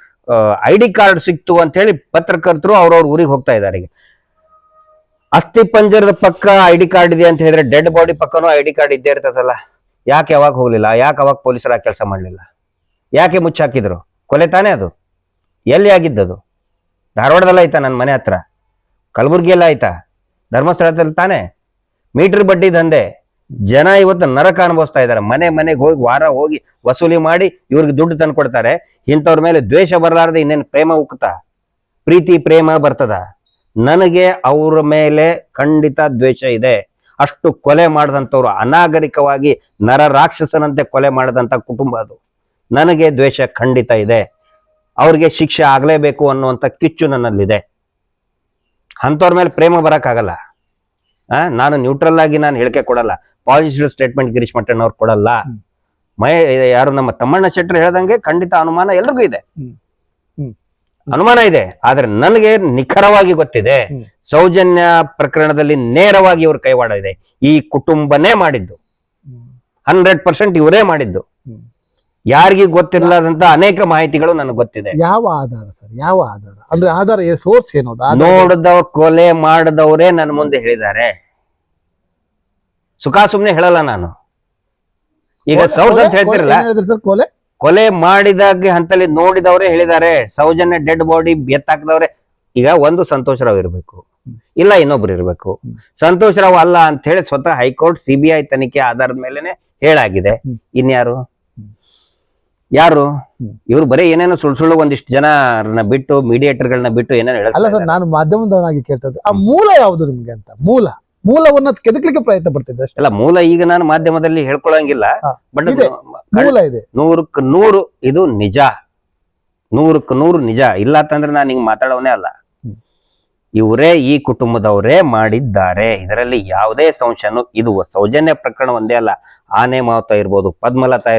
A: ಐ ಡಿ ಕಾರ್ಡ್ ಸಿಕ್ತು ಅಂತ ಹೇಳಿ ಪತ್ರಕರ್ತರು ಅವ್ರವ್ರ ಊರಿಗೆ ಹೋಗ್ತಾ ಇದ್ದಾರೆ ಈಗ. ಅಸ್ಥಿ ಪಂಜರದ ಪಕ್ಕ ಐ ಡಿ ಕಾರ್ಡ್ ಇದೆ ಅಂತ ಹೇಳಿದ್ರೆ ಡೆಡ್ ಬಾಡಿ ಪಕ್ಕನೂ ಐ ಡಿ ಕಾರ್ಡ್ ಇದ್ದೇ ಇರ್ತದಲ್ಲ? ಯಾಕೆ ಯಾವಾಗ ಹೋಗ್ಲಿಲ್ಲ? ಯಾಕೆ ಅವಾಗ ಪೊಲೀಸರ ಕೆಲಸ ಮಾಡಲಿಲ್ಲ? ಯಾಕೆ ಮುಚ್ಚಾಕಿದ್ರು? ಕೊಲೆ ತಾನೇ ಅದು? ಎಲ್ಲಿ ಆಗಿದ್ದದು? ಧಾರವಾಡದಲ್ಲ ಐತ ನನ್ನ ಮನೆ ಹತ್ರ? ಕಲಬುರ್ಗಿಯಲ್ಲ ಆಯ್ತಾ? ಧರ್ಮಸ್ಥಳದಲ್ಲಿ ತಾನೇ? ಮೀಟರ್ ಬಡ್ಡಿ ದಂಧೆ. ಜನ ಇವತ್ತು ನರಕ ಅನುಭವಿಸ್ತಾ ಇದ್ದಾರೆ. ಮನೆ ಮನೆಗೆ ಹೋಗಿ ವಾರ ಹೋಗಿ ವಸೂಲಿ ಮಾಡಿ ಇವ್ರಿಗೆ ದುಡ್ಡು ತಂದು ಕೊಡ್ತಾರೆ ಇಂಥವ್ರ ಮೇಲೆ ದ್ವೇಷ ಬರಲಾರದೆ ಇನ್ನೇನು ಪ್ರೇಮ ಉಕ್ತ ಪ್ರೀತಿ, ಪ್ರೇಮ ಬರ್ತದ? ನನಗೆ ಅವ್ರ ಮೇಲೆ ಖಂಡಿತ ದ್ವೇಷ ಇದೆ. ಅಷ್ಟು ಕೊಲೆ ಮಾಡಿದಂಥವ್ರು ಅನಾಗರಿಕವಾಗಿ ನರ ರಾಕ್ಷಸನಂತೆ ಕೊಲೆ ಮಾಡಿದಂಥ ಕುಟುಂಬ ಅದು. ನನಗೆ ದ್ವೇಷ ಖಂಡಿತ ಇದೆ. ಅವ್ರಿಗೆ ಶಿಕ್ಷೆ ಆಗಲೇಬೇಕು ಅನ್ನುವಂಥ ಕಿಚ್ಚು ನನ್ನಲ್ಲಿದೆ. ಅಂಥವ್ರ ಮೇಲೆ ಪ್ರೇಮ ಬರಕ್ಕಾಗಲ್ಲ. ನಾನು ನ್ಯೂಟ್ರಲ್ ಆಗಿ ನಾನು ಹೇಳಿಕೆ ಕೊಡಲ್ಲ. ಪಾಸಿಟಿವ್ ಸ್ಟೇಟ್ಮೆಂಟ್ ಗಿರೀಶ್ ಮಟ್ಟಣ್ಣ ಅವ್ರು ಕೊಡಲ್ಲ. ಮೈ ಯಾರು ನಮ್ಮ ತಮ್ಮಣ್ಣ ಶೆಟ್ಟರ್ ಹೇಳ್ದಂಗೆ ಖಂಡಿತ ಅನುಮಾನ ಎಲ್ರಿಗೂ ಇದೆ. ಅನುಮಾನ ಇದೆ. ಆದ್ರೆ ನನಗೆ ನಿಖರವಾಗಿ ಗೊತ್ತಿದೆ. ಸೌಜನ್ಯ ಪ್ರಕರಣದಲ್ಲಿ ನೇರವಾಗಿ ಇವ್ರ ಕೈವಾಡ ಇದೆ. ಈ ಕುಟುಂಬನೇ ಮಾಡಿದ್ದು. ಹಂಡ್ರೆಡ್ ಪರ್ಸೆಂಟ್ ಇವರೇ ಮಾಡಿದ್ದು. ಯಾರಿಗೂ ಗೊತ್ತಿರಲಾದಂತ ಅನೇಕ ಮಾಹಿತಿಗಳು ನನಗೆ ಗೊತ್ತಿದೆ.
B: ಯಾವ ಆಧಾರ ಸರ್? ಯಾವ ಆಧಾರ? ಅಂದ್ರೆ ಆಧಾರ ಸೋರ್ಸ್ ಏನು
A: ನೋಡದ ಕೊಲೆ ಮಾಡಿದವರೇ ನನ್ನ ಮುಂದೆ ಹೇಳಿದ್ದಾರೆ. ಸುಖ ಸುಮ್ನೆ ಹೇಳಲ್ಲ ನಾನು. ಈಗ
B: ಕೊಲೆ-
A: ಸೌರ್ಸ್ ಅಂತ ಹೇಳ್ತಿರಲ್ಲ?
B: ಕೊಲೆ
A: ಕೊಲೆ? ಮಾಡಿದಾಗ ಹಂತಲ್ಲಿ ನೋಡಿದವರೇ ಹೇಳಿದ್ದಾರೆ. ಸೌಜನ್ಯ ಡೆಡ್ ಬಾಡಿ ಎತ್ತಾಕದವ್ರೆ. ಈಗ ಒಂದು ಸಂತೋಷ್ ರಾವ್ ಇರಬೇಕು. ಇಲ್ಲ ಇನ್ನೊಬ್ರು ಇರಬೇಕು. ಸಂತೋಷ ರಾವ್ ಅಲ್ಲ ಅಂತ ಹೇಳಿ ಸ್ವತಃ ಹೈಕೋರ್ಟ್ ಸಿಬಿಐ ತನಿಖೆ ಆಧಾರದ ಮೇಲೆನೆ ಹೇಳಾಗಿದೆ. ಇನ್ಯಾರು. ಯಾರು? ಇವರು ಬರೀ ಏನೇನೋ ಸುಳ್ಳು ಸುಳ್ಳು ಒಂದಿಷ್ಟು ಜನ ಬಿಟ್ಟು ಮೀಡಿಯೇಟರ್ಗಳನ್ನ ಬಿಟ್ಟು ಏನೇನು
B: ಅಲ್ಲ ಸರ್ ನಾನು ಮಾಧ್ಯಮದವನಾಗಿ ಕೇಳ್ತದೆ ಆ ಮೂಲ ಯಾವುದು ನಿಮ್ಗೆ ಅಂತ? ಮೂಲ. ಮೂಲವನ್ನ ಕೆದಕ್ಲಿಕ್ಕೆ ಪ್ರಯತ್ನ ಪಡ್ತಿದ್ದೆ ಅಷ್ಟೇ.
A: ಅಲ್ಲ ಮೂಲ ಈಗ ನಾನು ಮಾಧ್ಯಮದಲ್ಲಿ ಹೇಳ್ಕೊಳಂಗಿಲ್ಲ
B: ಹಾ,
A: ಬಟ್
B: ಮೂಲ ಇದೆ.
A: ನೂರಕ್ಕೆ ನೂರು ಇದು ನಿಜ. ನೂರಕ್ಕೆ ನೂರು ನಿಜ. ಇಲ್ಲ ಅಂತಂದ್ರೆ ನಾನು ಹಿಂಗ್ ಮಾತಾಡೋನೇ ಅಲ್ಲ. ಇವರೇ ಈ ಕುಟುಂಬದವರೇ ಮಾಡಿದ್ದಾರೆ. ಇದರಲ್ಲಿ ಯಾವುದೇ ಸಂಶಯನು ಇದು ಸೌಜನ್ಯ ಪ್ರಕರಣ ಒಂದೇ ಅಲ್ಲ. ಆನೆ ಮಾವುತ ಇರ್ಬೋದು ಪದ್ಮಲತಾ